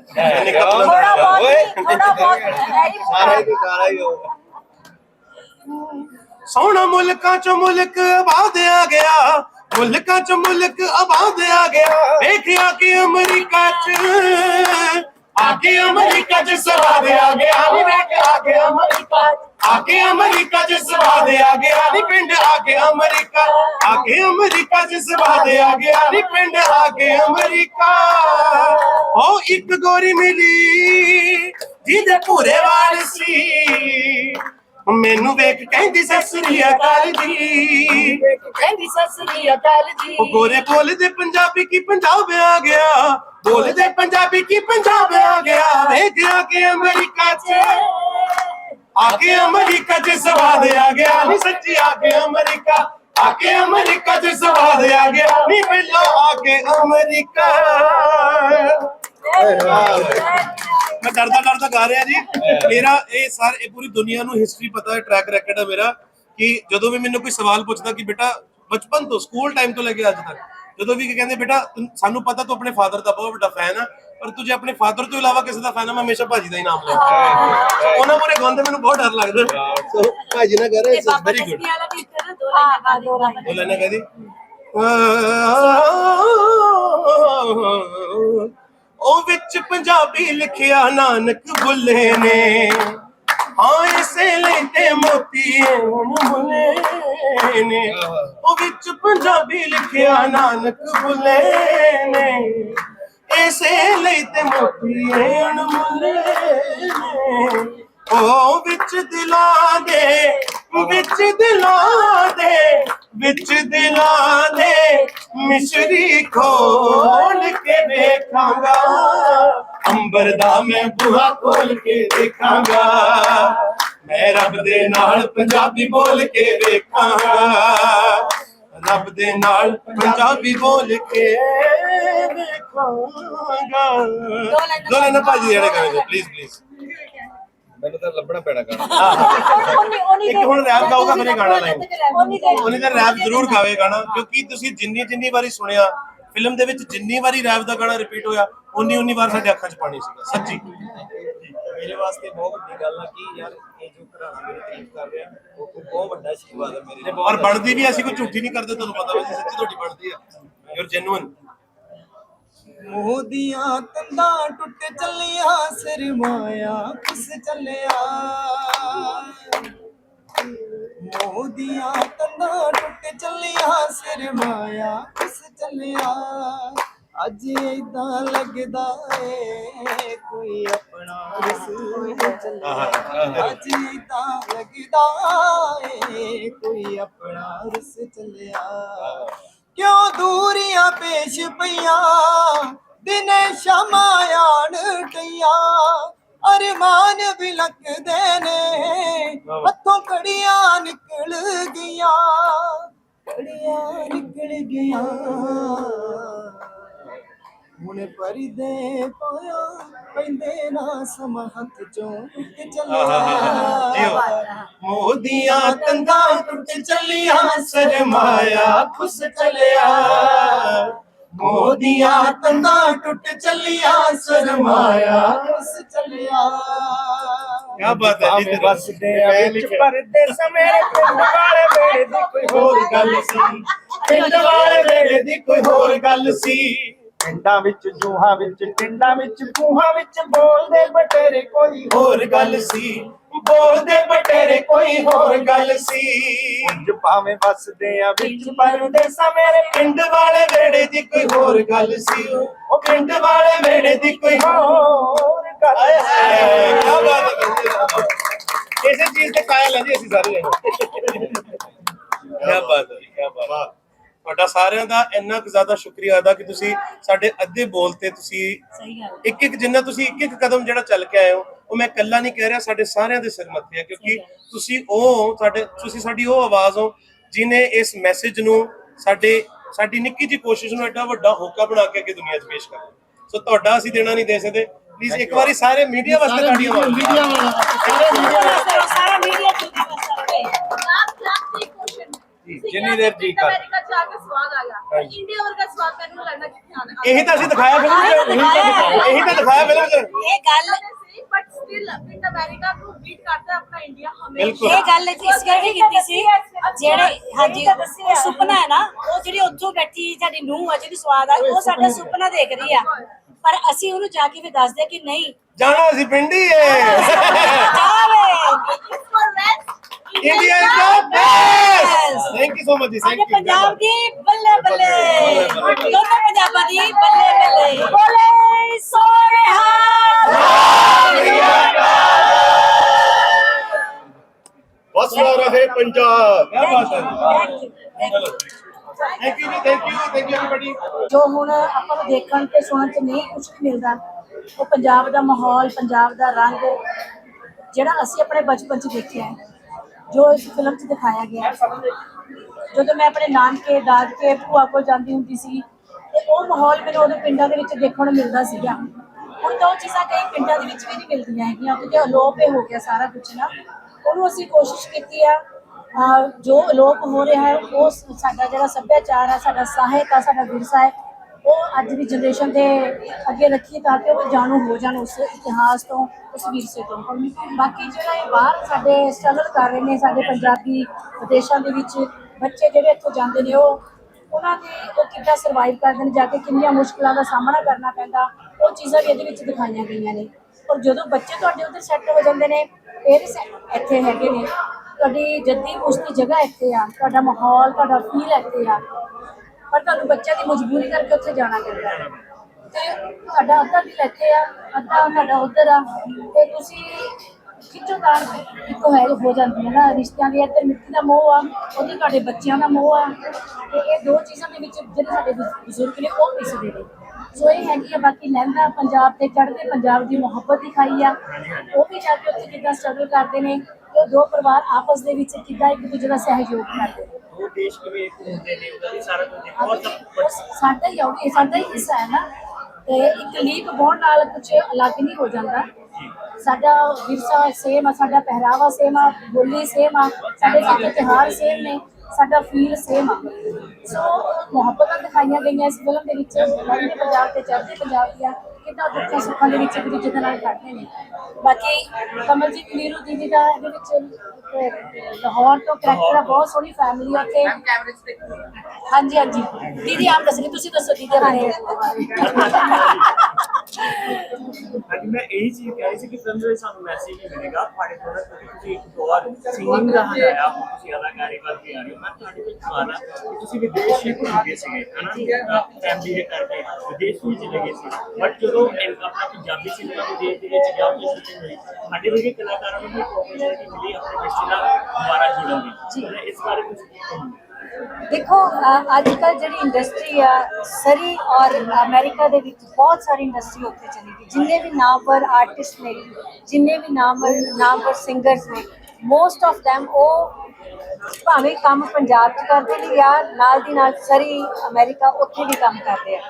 S6: ਥੋੜਾ ਬਹੁਤ ਹੀ, ਥੋੜਾ ਬਹੁਤ ਹੈ ਹੀ
S5: ਸਾਰਾ ਹੀ ਸਾਰਾ ਹੀ ਹੋ
S1: ਸੋਹਣਾ ਮੁਲਕਾਂ ਚੋਂ ਮੁਲਕ ਆਬਾਦਿਆ ਗਿਆ। ਮੁਲਕਾਂ ਚੋਂ ਮੁਲਕ ਆਬਾਦਿਆ ਗਿਆ। ਵੇਖਿਆ ਕਿ ਅਮਰੀਕਾ ਚ ਆ ਕੇ ਅਮਰੀਕਾ ਚ ਸਵਾਦ ਆ ਗਿਆ। ਵੇਖਿਆ ਕਿ ਅਮਰੀਕਾ ਆ ਕੇ ਅਮਰੀਕਾ ਚ ਸਵਾਦ ਆ ਗਿਆ। ਨੀ ਪਿੰਡ ਆ ਕੇ ਅਮਰੀਕਾ ਆ ਕੇ ਅਮਰੀਕਾ ਚ ਸਵਾਦ ਆ ਗਿਆ। ਨੀ ਪਿੰਡ ਆ ਕੇ ਅਮਰੀਕਾ ਉਹ ਇੱਕ ਗੋਰੀ ਮਿਲੀ ਜਿਹਦੇ ਭੂਰੇ ਵਾਲ ਸੀ। ਮੈਨੂੰ ਵੇਖ ਕਹਿੰਦੀ ਸਸਰੀ ਅਕਾਲ ਜੀ।
S2: ਕਹਿੰਦੀ ਸਸਰੀ ਅਕਾਲ ਜੀ।
S1: ਉਹ ਗੋਰੇ ਬੋਲਦੇ ਪੰਜਾਬੀ ਕੀ ਪੰਜਾਬ ਆ ਗਿਆ। ਬੋਲਦੇ ਪੰਜਾਬੀ ਕੀ ਪੰਜਾਬ ਆ ਗਿਆ। ਵੇਖ ਆ ਕੇ ਅਮਰੀਕਾ ਚ। ਆ ਕੇ ਅਮਰੀਕਾ ਚ ਸਵਾਦ ਆ ਗਿਆ। ਨਹੀਂ ਸੱਚੀ ਆ ਕੇ ਅਮਰੀਕਾ ਆ ਕੇ ਅਮਰੀਕਾ ਚ ਸਵਾਦ ਆ ਗਿਆ। ਨਹੀਂ ਪਹਿਲਾਂ ਆ ਕੇ ਅਮਰੀਕਾ ਮੈਂ ਡਰਦਾ ਡਰਦਾ ਗਾ ਰਿਹਾ ਜੀ। ਮੇਰਾ ਇਹ ਸਾਰ ਇਹ ਪੂਰੀ ਦੁਨੀਆ ਨੂੰ ਹਿਸਟਰੀ ਪਤਾ ਹੈ ਟਰੈਕ ਰੈਕੋਰਡ ਹੈ ਮੇਰਾ ਕਿ ਜਦੋਂ ਵੀ ਮੈਨੂੰ ਕੋਈ ਸਵਾਲ ਪੁੱਛਦਾ ਕਿ ਬੇਟਾ ਬਚਪਨ ਤੋਂ ਸਕੂਲ ਟਾਈਮ ਤੋਂ ਲੈ ਕੇ ਅੱਜ ਤੱਕ ਜਦੋਂ ਵੀ ਕਹਿੰਦੇ ਬੇਟਾ ਸਾਨੂੰ ਪਤਾ ਤੂੰ ਆਪਣੇ ਫਾਦਰ ਦਾ ਬਹੁਤ ਵੱਡਾ ਫੈਨ ਆ ਪਰ ਤੂੰ ਜੇ ਆਪਣੇ ਫਾਦਰ ਤੋਂ ਇਲਾਵਾ ਕਿਸੇ ਦਾ ਫੈਨ ਆ ਮੈਂ ਹਮੇਸ਼ਾ ਭਾਜੀ ਦਾ ਹੀ ਨਾਮ ਲੈਂਦਾ। ਉਹਨਾਂ ਮੂਰੇ ਗਾਉਂਦੇ ਮੈਨੂੰ ਬਹੁਤ ਡਰ ਲੱਗਦਾ। ਸੋ ਭਾਜੀ ਨਾਲ ਕਰ ਰਹੇ ਵੈਰੀ ਗੁੱਡ
S2: ਵਾਲਾ ਵੀ ਇੱਕ ਨਾ ਦੋ ਲਾਈਨਾਂ ਗਾ ਦਿਓ ਬਾਬਾ
S1: ਉਹ ਲੈਣਾ ਕਹਦੀ ਉਹ ਵਿੱਚ ਪੰਜਾਬੀ ਲਿਖਿਆ ਨਾਨਕ ਬੁੱਲੇ ਨੇ। ਹਾਂ ਇਸੇ ਲਈ ਤੇ ਮੋਤੀ ਹੁਣ ਮੁੱਲੇ ਨੇ। ਉਹ ਵਿੱਚ ਪੰਜਾਬੀ ਲਿਖਿਆ ਨਾਨਕ ਬੁੱਲੇ ਇਸੇ ਤੇ ਮੋਤੀ ਹੁਣ ਨੇ। ਉਹ ਵਿੱਚ ਦਿਲਾਂ ਦੇ, ਵਿੱਚ ਦਿਲਾਂ ਦੇ, ਵਿੱਚ ਦਿਲਾਂ ਦੇ। ਮਿਸ਼ਰੀ ਖੋਲ ਕੇ ਵੇਖਾਂਗਾ ਅੰਬਰ ਦਾ ਮੈਂ ਬੂਹਾ ਖੋਲ ਕੇ ਦੇਖਾਂਗਾ। ਮੈਂ ਰੱਬ ਦੇ ਨਾਲ ਪੰਜਾਬੀ ਬੋਲ ਕੇ ਵੇਖਾਂਗਾ ਰੱਬ ਦੇ ਨਾਲ ਪੰਜਾਬੀ ਬੋਲ ਕੇ ਵੇਖਾਂਗਾ। ਦੋ ਲੈਣਾ ਭਾਜੀ ਜਿਹੜੇ ਗਾਣੇ ਪਲੀਜ਼ ਪਲੀਜ਼
S5: ਮੈਨੂੰ ਤਾਂ ਲੱਭਣਾ ਪੈਣਾ ਗਾਣਾ।
S1: ਇੱਕ ਹੁਣ ਰੈਪ ਗਾਊਗਾ ਇਹ ਗਾਣਾ ਲਾਈਨ ਉਹਨੀ ਤਾਂ ਰੈਪ ਜ਼ਰੂਰ ਗਾਵੇ ਗਾਣਾ ਕਿਉਂਕਿ ਤੁਸੀਂ ਜਿੰਨੀ ਜਿੰਨੀ ਵਾਰੀ ਸੁਣਿਆ ਫਿਲਮ ਦੇ ਵਿੱਚ ਜਿੰਨੀ ਵਾਰੀ ਰੈਪ ਦਾ ਗਾਣਾ ਰਿਪੀਟ ਹੋਇਆ ਉਨੀ ਉਨੀ ਵਾਰ ਸਾਡੇ ਅੱਖਾਂ 'ਚ ਪਾਣੀ ਸੀਗਾ ਸੱਚੀ।
S5: ਮੇਰੇ ਵਾਸਤੇ ਬਹੁਤ ਵੱਡੀ ਗੱਲ ਆ ਕਿ ਯਾਰ ਇਹ ਜੋ ਘਰਾਣਾ ਮੇਰੀ ਤਾਰੀਫ ਕਰ ਰਿਹਾ ਉਹ ਕੋਈ ਬਹੁਤ ਵੱਡਾ ਆਸ਼ੀਰਵਾਦ ਹੈ ਮੇਰੇ ਲਈ
S1: ਔਰ ਬਣਦੀ ਵੀ ਅਸੀਂ ਕੋਈ ਝੂਠੀ ਨਹੀਂ ਕਰਦੇ ਤੁਹਾਨੂੰ ਪਤਾ ਵੈਸੇ ਸੱਚੀ ਤੁਹਾਡੀ ਬਣਦੀ ਆ। ਯੂਰ ਜੈਨੂਇਨ
S7: ਮੋਦੀਆਂ ਤੰਦਾਂ ਟੁੱਟ ਚੱਲੀਆਂ ਸਿਰ ਮਾਇਆ ਕਿਸ ਚੱਲਿਆ? ਮੋਦੀਆਂ ਤੰਦਾਂ ਟੁੱਟ ਚੱਲੀਆਂ ਸਿਰ ਮਾਇਆ ਕਿਸ ਚੱਲਿਆ? ਅੱਜ ਏਦਾਂ ਲੱਗਦਾ ਏ ਕੋਈ ਆਪਣਾ ਰਸੂਲ ਚੱਲਿਆ ਅੱਜ ਏਦਾਂ ਲੱਗਦਾ ਏ ਕੋਈ ਆਪਣਾ ਰਸ ਚੱਲਿਆ। ਕਿਉਂ ਦੂਰੀਆਂ ਪੇਸ਼ ਪਈਆਂ ਦਿਨੇ ਸ਼ਮਾਂ ਆਣ ਟਈਆਂ ਅਰਮਾਨ ਵੀ ਲੱਗਦੇ ਨੇ ਹੱਥੋਂ ਕੜੀਆਂ ਨਿਕਲ ਗਈਆਂ। ਕੜੀਆਂ ਨਿਕਲ ਗਈਆਂ। ਹੁਣ ਪਰਦੇ ਪਾਇਆ ਪੈਂਦੇ ਨਾ ਸਮਾਂ ਹੱਥ ਚੋਂ ਟੁੱਟ ਚੱਲਿਆ।
S1: ਮੋਦੀਆਂ ਤੰਦਾਂ ਟੁੱਟ ਚੱਲੀਆਂ ਸਰਮਾਇਆ ਖੁਸ ਚੱਲਿਆ। ਮੋਦੀਆਂ ਤੰਦਾਂ ਟੁੱਟ ਚੱਲੀਆਂ ਸਰਮਾਇਆ
S7: ਉਸ ਚੱਲਿਆ।
S1: ਕੀ ਬਾਤ ਹੈ ਜੀ
S7: ਵਸਦੇ ਵਿੱਚ ਪਰਦੇਸ ਮੇਰੇ ਪਿੰਡ ਵਾਲੇ ਵੇੜੇ ਦੀ ਕੋਈ ਹੋਰ ਗੱਲ ਸੀ।
S1: ਪਿੰਡ ਵਾਲੇ ਵੇਲੇ ਦੀ ਕੋਈ ਹੋਰ ਗੱਲ ਸੀ।
S7: ਪਿੰਡਾਂ ਵਿੱਚ ਜੂਹਾਂ ਵਿੱਚ ਟਿੰਡਾਂ ਵਿੱਚ ਕੂਹਾਂ ਵਿੱਚ ਬੋਲਦੇ ਬਟੇਰੇ ਕੋਈ
S1: ਹੋਰ ਗੱਲ ਸੀ। ਬੋਲਦੇ ਬਟੇਰੇ ਕੋਈ ਹੋਰ ਗੱਲ ਸੀ।
S7: ਉਂਝ ਭਾਵੇਂ ਵਸਦੇ ਆ ਵਿੱਚ ਪਰਦੇਸਾਂ ਮੇਰੇ
S1: ਪਿੰਡ ਵਾਲੇ ਵੇੜੇ ਦੀ ਕੋਈ ਹੋਰ ਗੱਲ ਸੀ। ਉਹ ਪਿੰਡ ਵਾਲੇ ਵੇੜੇ ਦੀ ਕੋਈ
S7: ਹੋਰ ਗੱਲ
S1: ਹਾਏ ਕੀ ਬਾਤ ਹੈ ਇਸੇ ਚੀਜ਼ ਤੇ ਕਾਇਲ ਹਾਂ ਜੀ ਅਸੀਂ ਸਾਰੇ। ਕੀ ਬਾਤ ਹੈ ਕੀ ਬਾਤ ਹੈ। ਤੁਹਾਡਾ ਸਾਰਿਆਂ ਦਾ ਇੰਨਾ ਕੁ ਜ਼ਿਆਦਾ ਸ਼ੁਕਰੀਆ ਅਦਾ ਕਿ ਤੁਸੀਂ ਸਾਡੇ ਅੱਧੇ ਬੋਲ ਤੇ ਤੁਸੀਂ
S2: ਸਹੀ ਗੱਲ
S1: ਇੱਕ ਇੱਕ ਜਿੰਨਾ ਤੁਸੀਂ ਇੱਕ ਇੱਕ ਕਦਮ ਜਿਹੜਾ ਚੱਲ ਕੇ ਆਏ ਹੋ ਉਹ ਮੈਂ ਇਕੱਲਾ ਨਹੀਂ ਕਹਿ ਰਿਹਾ ਸਾਡੇ ਸਾਰਿਆਂ ਦੇ ਸਿਰ ਮੱਥੇ ਆ ਕਿਉਂਕਿ ਤੁਸੀਂ ਉਹ ਸਾਡੇ ਤੁਸੀਂ ਸਾਡੀ ਉਹ ਆਵਾਜ਼ ਹੋ ਜਿਨੇ ਇਸ ਮੈਸੇਜ ਨੂੰ ਸਾਡੇ ਸਾਡੀ ਨਿੱਕੀ ਜਿਹੀ ਕੋਸ਼ਿਸ਼ ਨੂੰ ਐਡਾ ਵੱਡਾ ਹੋਕਾ ਬਣਾ ਕੇ ਅੱਗੇ ਦੁਨੀਆ 'ਚ ਪੇਸ਼ ਕਰਨਾ ਸੋ ਤੁਹਾਡਾ ਅਸੀਂ ਦੇਣਾ ਨਹੀਂ ਦੇ ਸਕਦੇ। ਪਲੀਜ਼ ਇੱਕ ਵਾਰੀ ਸਾਰੇ ਮੀਡੀਆ ਵਾਸਤੇ ਤੁਹਾਡੀ ਆਵਾਜ਼
S3: ਮੀਡੀਆ ਵਾਲਾ।
S2: ਸਾਰਾ ਮੀਡੀਆ ਚੁੱਕੀ
S4: ਜਿੰਨੀ ਦੇਰ ਜੀ ਕਰ।
S1: ਅਮਰੀਕਾ ਤਾਂ ਅਸੀਂ ਦਿਖਾਇਆ ਫਿਲਮ ਚ। ਤਾਂ ਦਿਖਾਇਆ ਫਿਲਮ
S2: ਇਹ ਗੱਲ
S4: ਬਟ ਸਟਿਲ ਪਿੰਡ ਅਮਰੀਕਾ ਨੂੰ ਬੀਟ ਕਰਦਾ ਆਪਣਾ
S1: ਇੰਡੀਆ
S4: ਹਮੇਸ਼ਾ।
S2: ਇਹ ਗੱਲ ਇਸ ਕਰਕੇ ਕੀਤੀ ਸੀ ਜਿਹੜੇ ਹਾਂਜੀ ਉਹ ਸੁਪਨਾ ਹੈ ਨਾ ਉਹ ਜਿਹੜੀ ਉੱਥੋਂ ਬੈਠੀ ਸਾਡੀ ਦੇਖ ਰਹੀ ਆ। ਪਰ ਅਸੀਂ ਉਹਨੂੰ ਜਾ ਕੇ ਫਿਰ ਦੱਸਦੇ ਕਿ
S1: India is the best thank you so much ਜੀ
S2: ਸਾਡੇ
S1: ਥੈਂਕ ਯੂ
S2: ਪੰਜਾਬ ਦੀ ਬੱਲੇ ਬੱਲੇ। ਦੋਨੋਂ ਪੰਜਾਬਾਂ ਦੀ ਬੱਲੇ ਬੱਲੇ।
S6: ਬੋਲੇ ਸੋਹਣਾ
S1: ਵਸਦਾ ਰਹੇ ਪੰਜਾਬ। ਕੀ ਬਾਤ ਹੈ. ਥੈਂਕ ਯੂ ਜੀ thank you thank you everybody
S2: ਜੋ ਹੁਣ ਆਪਾਂ ਨੂੰ ਦੇਖਣ ਤੇ ਸੁਣਨ ਚ ਨਹੀਂ ਕੁਝ ਮਿਲਦਾ ਉਹ ਪੰਜਾਬ ਦਾ ਮਾਹੌਲ ਪੰਜਾਬ ਦਾ ਰੰਗ ਜਿਹੜਾ ਅਸੀਂ ਆਪਣੇ ਬਚਪਨ ਚ ਦੇਖਿਆ ਹੈ। ਜੋ ਇਸ ਫਿਲਮ 'ਚ ਦਿਖਾਇਆ ਗਿਆ ਜਦੋਂ ਮੈਂ ਆਪਣੇ ਨਾਨਕੇ, ਦਾਦਕੇ, ਭੂਆ ਕੋਲ ਜਾਂਦੀ ਹੁੰਦੀ ਸੀ, ਤੇ ਉਹ ਮਾਹੌਲ ਮੈਨੂੰ ਉਹਦੇ ਪਿੰਡਾਂ ਦੇ ਵਿੱਚ ਦੇਖਣ ਨੂੰ ਮਿਲਦਾ ਸੀਗਾ। ਹੁਣ ਤਾਂ ਉਹ ਚੀਜ਼ਾਂ ਕਈ ਪਿੰਡਾਂ ਦੇ ਵਿੱਚ ਵੀ ਨਹੀਂ ਮਿਲਦੀਆਂ ਹੈਗੀਆਂ ਕਿਉਂਕਿ ਅਲੋਪ ਹੋ ਗਿਆ ਸਾਰਾ ਕੁਝ ਨਾ। ਉਹਨੂੰ ਅਸੀਂ ਕੋਸ਼ਿਸ਼ ਕੀਤੀ ਆ ਜੋ ਅਲੋਪ ਹੋ ਰਿਹਾ ਹੈ, ਉਹ ਸਾਡਾ ਜਿਹੜਾ ਸੱਭਿਆਚਾਰ ਆ, ਸਾਡਾ ਸਾਹਿਤ ਆ, ਸਾਡਾ ਵਿਰਸਾ ਹੈ ਉਹ ਅੱਜ ਦੀ ਜਨਰੇਸ਼ਨ ਦੇ ਅੱਗੇ ਰੱਖੀਏ ਤਾਂ ਕਿ ਉਹ ਜਾਣੂ ਹੋ ਜਾਣ ਉਸ ਇਤਿਹਾਸ ਤੋਂ, ਉਸ ਵਿਰਸੇ ਤੋਂ। ਬਾਕੀ ਜਿਹੜਾ ਇਹ ਬਾਹਰ ਸਾਡੇ ਸਟਰਗਲ ਕਰ ਰਹੇ ਨੇ, ਸਾਡੇ ਪੰਜਾਬੀ ਵਿਦੇਸ਼ਾਂ ਦੇ ਵਿੱਚ ਬੱਚੇ ਜਿਹੜੇ ਇੱਥੋਂ ਜਾਂਦੇ ਨੇ, ਉਹ, ਉਹਨਾਂ ਦੇ ਉਹ ਕਿੱਦਾਂ ਸਰਵਾਈਵ ਕਰਦੇ ਨੇ, ਜਾ ਕੇ ਕਿੰਨੀਆਂ ਮੁਸ਼ਕਲਾਂ ਦਾ ਸਾਹਮਣਾ ਕਰਨਾ ਪੈਂਦਾ, ਉਹ ਚੀਜ਼ਾਂ ਵੀ ਇਹਦੇ ਵਿੱਚ ਦਿਖਾਈਆਂ ਗਈਆਂ ਨੇ। ਔਰ ਜਦੋਂ ਬੱਚੇ ਤੁਹਾਡੇ ਉੱਧਰ ਸੈੱਟ ਹੋ ਜਾਂਦੇ ਨੇ ਪੇਰੈਂਟਸ ਇੱਥੇ ਹੈਗੇ ਨੇ। ਤੁਹਾਡੀ ਜੱਦੀ ਪੁਸ਼ਤੀ ਜਗ੍ਹਾ ਇੱਥੇ ਆ, ਤੁਹਾਡਾ ਮਾਹੌਲ, ਤੁਹਾਡਾ ਫੀਲ ਇੱਥੇ ਆ। ਪਰ ਤੁਹਾਨੂੰ ਬੱਚਿਆਂ ਦੀ ਮਜਬੂਰੀ ਕਰਕੇ ਉੱਥੇ ਜਾਣਾ ਪੈਂਦਾ ਹੈ। ਤੇ ਤੁਹਾਡਾ ਅੱਧਾ ਦਿਲ ਇੱਥੇ ਆ, ਅੱਧਾ ਤੁਹਾਡਾ ਉੱਧਰ ਆ। ਤੇ ਤੁਸੀਂ ਖਿੱਚੋ ਇੱਕੋ ਹੈ, ਹੋ ਜਾਂਦੀ ਹੈ ਨਾ ਰਿਸ਼ਤਿਆਂ ਦੀ ਇੱਧਰ ਮਿੱਟੀ ਦਾ ਮੋਹ ਆ, ਉਹਦੇ ਤੁਹਾਡੇ ਬੱਚਿਆਂ ਦਾ ਮੋਹ ਆ। ਤੇ ਇਹ ਦੋ ਚੀਜ਼ਾਂ ਦੇ ਵਿੱਚ ਜਿਹੜੇ ਸਾਡੇ ਬਜ਼ੁਰਗ ਨੇ ਉਹ ਪਿਸਦੇ ਨੇ ਸੋ ਇਹ ਹੈਗੀ ਆ ਬਾਕੀ ਲਹਿੰਦਾ ਪੰਜਾਬ ਤੇ ਚੜ੍ਹਦੇ ਪੰਜਾਬ ਦੀ ਮੁਹੱਬਤ ਦਿਖਾਈ ਆ। ਉਹ ਵੀ ਜਾ ਕੇ ਉੱਥੇ ਕਿੱਦਾਂ ਸਟਰਗਲ ਕਰਦੇ ਨੇ। ਉਹ ਦੋ ਪਰਿਵਾਰ ਆਪਸ ਦੇ ਵਿੱਚ ਕਿੱਦਾਂ ਇੱਕ ਦੂਜੇ ਦਾ ਸਹਿਯੋਗ ਕਰਦੇ ਨੇ।
S7: ਉਹ ਦੇਸ਼ ਕਿਵੇਂ ਇੱਕ ਹੁੰਦੇ ਨੇ ਉਹਦਾ ਵੀ ਸਾਰਾ ਕੁਝ ਬਹੁਤ
S2: ਉਹ ਸਾਡਾ ਹੀ ਆ, ਉਹ ਵੀ ਸਾਡਾ ਹੀ ਹਿੱਸਾ ਹੈ ਨਾ। ਤੇ ਇੱਕ ਲੀਪ ਬੋਨ ਨਾਲ ਕੁਝ ਅਲੱਗ ਨਹੀਂ ਹੋ ਜਾਂਦਾ। ਸਾਡਾ ਵਿਰਸਾ ਸੇਮ ਆ ਸਾਡਾ ਪਹਿਰਾਵਾ ਸੇਮ ਆ ਬੋਲੀ ਸੇਮ ਆ ਸਾਡੇ ਸਾਡੇ ਤਿਉਹਾਰ ਸੇਮ ਨੇ ਸਾਡਾ ਫੀਲ ਸੇਮ ਆ। ਸੋ ਮੁਹੱਬਤਾਂ ਦਿਖਾਈਆਂ ਗਈਆਂ ਇਸ ਫਿਲਮ ਦੇ ਵਿੱਚ। ਲਹਿੰਦੇ ਪੰਜਾਬ ਤੇ ਚੜ੍ਹਦੇ ਪੰਜਾਬ ਦੀਆਂ ਕਿੰਨਾ ਦੁੱਖਾਂ ਸੁੱਖਾਂ ਦੇ ਵਿੱਚ ਇੱਕ ਦੂਜੇ ਦੇ ਨਾਲ ਖੜਦੇ ਨੇ। ਬਾਕੀ ਕਮਲਜੀਤ ਨੀਰੂ ਦੀਦੀ ਦਾ ਇਹਦੇ ਵਿੱਚ ਲਾਹੌਰ ਤੋਂ ਕਰੈਕਟਰ ਆ ਬਹੁਤ ਸੋਹਣੀ ਫੈਮਿਲੀ ਉੱਥੇ। ਹਾਂਜੀ ਹਾਂਜੀ। ਦੀਦੀ ਆਪ ਦੱਸਣੀ ਤੁਸੀਂ ਦੱਸੋ ਦੀਦੀ ਬਾਰੇ
S7: ਹਾਂਜੀ ਮੈਂ ਇਹੀ ਚੀਜ਼ ਕਹਿ ਸੀ ਕਿ ਫਿਲਮ ਦੇ ਵਿੱਚ ਸਾਨੂੰ ਮੈਸੇਜ ਵੀ ਮਿਲੇਗਾ। ਤੁਹਾਡੇ ਕੋਲ ਕਿਉਂਕਿ ਤੁਸੀਂ ਇੱਕ ਦੌਰ ਸਿੰਗਿੰਗ ਦਾ ਹੰਡਾਇਆ ਹੁਣ ਤੁਸੀਂ ਅਦਾਕਾਰੀ ਵੱਲ ਵੀ ਆ ਰਹੇ ਹੋ। ਮੈਂ ਤੁਹਾਡੇ ਇੱਕ ਸਵਾਲ ਹੈ ਕਿ ਤੁਸੀਂ ਵਿਦੇਸ਼ ਹੋ ਗਏ ਸੀਗੇ ਹਨਾ? ਫੈਮਿਲੀ ਦੇ ਕਰਕੇ ਵਿਦੇਸ਼ ਵੀ ਚਲੇ ਗਏ ਸੀ। ਬਟ ਜਦੋਂ ਇਹ ਆਪਣਾ ਪੰਜਾਬੀ ਸਿਨੇਮਾ ਵਿਦੇਸ਼ ਦੇ ਵਿੱਚ ਗਿਆ ਉਹ ਸ਼ੂਟਿੰਗ ਹੋਈ ਸਾਡੇ ਵਰਗੇ ਕਲਾਕਾਰਾਂ ਨੂੰ ਵੀ ਓਪਰਚੁਨਿਟੀ ਮਿਲੀ ਆਪਣੇ ਵਿਰਸੇ ਨਾਲ ਦੁਬਾਰਾ ਜੁੜਨ ਦੀ। ਇਸ ਬਾਰੇ ਕੁਝ ਕਹੋਗੇ?
S6: ਦੇਖੋ ਅੱਜ ਕੱਲ ਜਿਹੜੀ ਇੰਡਸਟਰੀ ਆ, ਸਰੀ ਔਰ ਅਮਰੀਕਾ ਦੇ ਵਿੱਚ ਬਹੁਤ ਸਾਰੀ ਇੰਡਸਟਰੀ ਉੱਥੇ ਚਲੀ ਗਈ। ਜਿੰਨੇ ਵੀ ਨਾਮਵਰ ਆਰਟਿਸਟ ਨੇ, ਜਿੰਨੇ ਵੀ ਨਾਮਵਰ ਨਾਮਵਰ ਸਿੰਗਰਸ ਨੇ ਮੋਸਟ ਆਫ them ਉਹ ਭਾਵੇਂ ਕੰਮ ਪੰਜਾਬ 'ਚ ਕਰਦੇ ਨੇ ਜਾਂ ਨਾਲ ਦੀ ਨਾਲ ਸਰੀ, ਅਮਰੀਕਾ ਉੱਥੇ ਵੀ ਕੰਮ ਕਰਦੇ ਆ।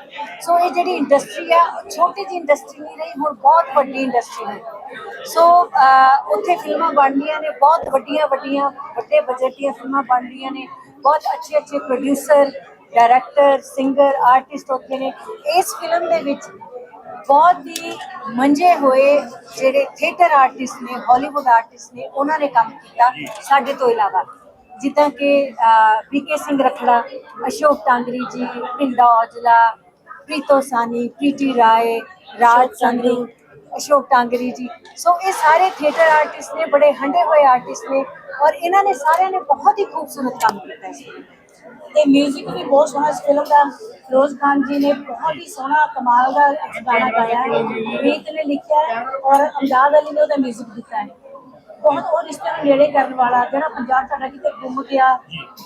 S6: ਸੋ ਇਹ ਜਿਹੜੀ ਇੰਡਸਟਰੀ ਆ ਛੋਟੀ ਜਿਹੀ ਇੰਡਸਟਰੀ ਨਹੀਂ ਰਹੀ, ਹੁਣ ਬਹੁਤ ਵੱਡੀ ਇੰਡਸਟਰੀ ਹੈ ਸੋ ਉੱਥੇ ਫਿਲਮਾਂ ਬਣਦੀਆਂ ਨੇ, ਬਹੁਤ ਵੱਡੀਆਂ ਵੱਡੀਆਂ ਵੱਡੇ ਬਜਟ ਦੀਆਂ ਫਿਲਮਾਂ ਬਣਦੀਆਂ ਨੇ। ਬਹੁਤ ਅੱਛੇ ਅੱਛੇ ਪ੍ਰੋਡਿਊਸਰ ਡਾਇਰੈਕਟਰ ਸਿੰਗਰ ਆਰਟਿਸਟ ਉੱਥੇ ਨੇ ਇਸ ਫਿਲਮ ਦੇ ਵਿੱਚ ਬਹੁਤ ਹੀ ਮੰਝੇ ਹੋਏ ਜਿਹੜੇ ਥੀਏਟਰ ਆਰਟਿਸਟ ਨੇ ਹਾਲੀਵੁੱਡ ਆਰਟਿਸਟ ਨੇ ਉਹਨਾਂ ਨੇ ਕੰਮ ਕੀਤਾ ਸਾਡੇ ਤੋਂ ਇਲਾਵਾ ਜਿੱਦਾਂ ਕਿ ਪੀਕੇ ਸਿੰਘ ਰਖੜਾ ਅਸ਼ੋਕ ਟਾਂਗਰੀ ਜੀ ਪਿੰਡਾ ਔਜਲਾ ਪ੍ਰੀਤੋ ਸਾਨੀ ਪ੍ਰੀਤੀ ਰਾਏ ਰਾਜ ਸੰਧੂ ਅਸ਼ੋਕ ਟਾਂਗਰੀ ਜੀ ਸੋ ਇਹ ਸਾਰੇ ਥੀਏਟਰ ਆਰਟਿਸਟ ਨੇ ਬੜੇ ਹੰਡੇ ਹੋਏ ਆਰਟਿਸਟ ਨੇ ਔਰ ਇਹਨਾਂ ਨੇ ਸਾਰਿਆਂ ਨੇ ਬਹੁਤ ਹੀ ਖੂਬਸੂਰਤ ਕੰਮ ਕੀਤਾ ਇਸ film ਵਿੱਚ।
S2: ਤੇ 뮤직 ਵੀ ਬਹੁਤ ਸੋਹਣਾ ਇਸ ਫਿਲਮ ਦਾ ਫਿਰੋਜ਼ ਖਾਨ ਜੀ ਨੇ ਬਹੁਤ ਹੀ ਸੋਹਣਾ ਕਮਾਲ ਦਾ ਗਾਣਾ ਗਾਇਆ ਹੈ ਰੀਤ ਨੇ ਲਿਖਿਆ ਹੈ ਔਰ ਅਮਦਾਦ ਅਲੀ ਨੇ ਉਹਦਾ 뮤직 ਦਿੱਤਾ ਹੈ ਬਹੁਤ ਉਹ ਰਿਸ਼ਤੇ ਨੂੰ ਨੇੜੇ ਕਰਨ ਵਾਲਾ ਜਿਹੜਾ ਪੰਜਾਬ ਸਾਡਾ ਕਿਤੇ ਗੁੰਮ ਗਿਆ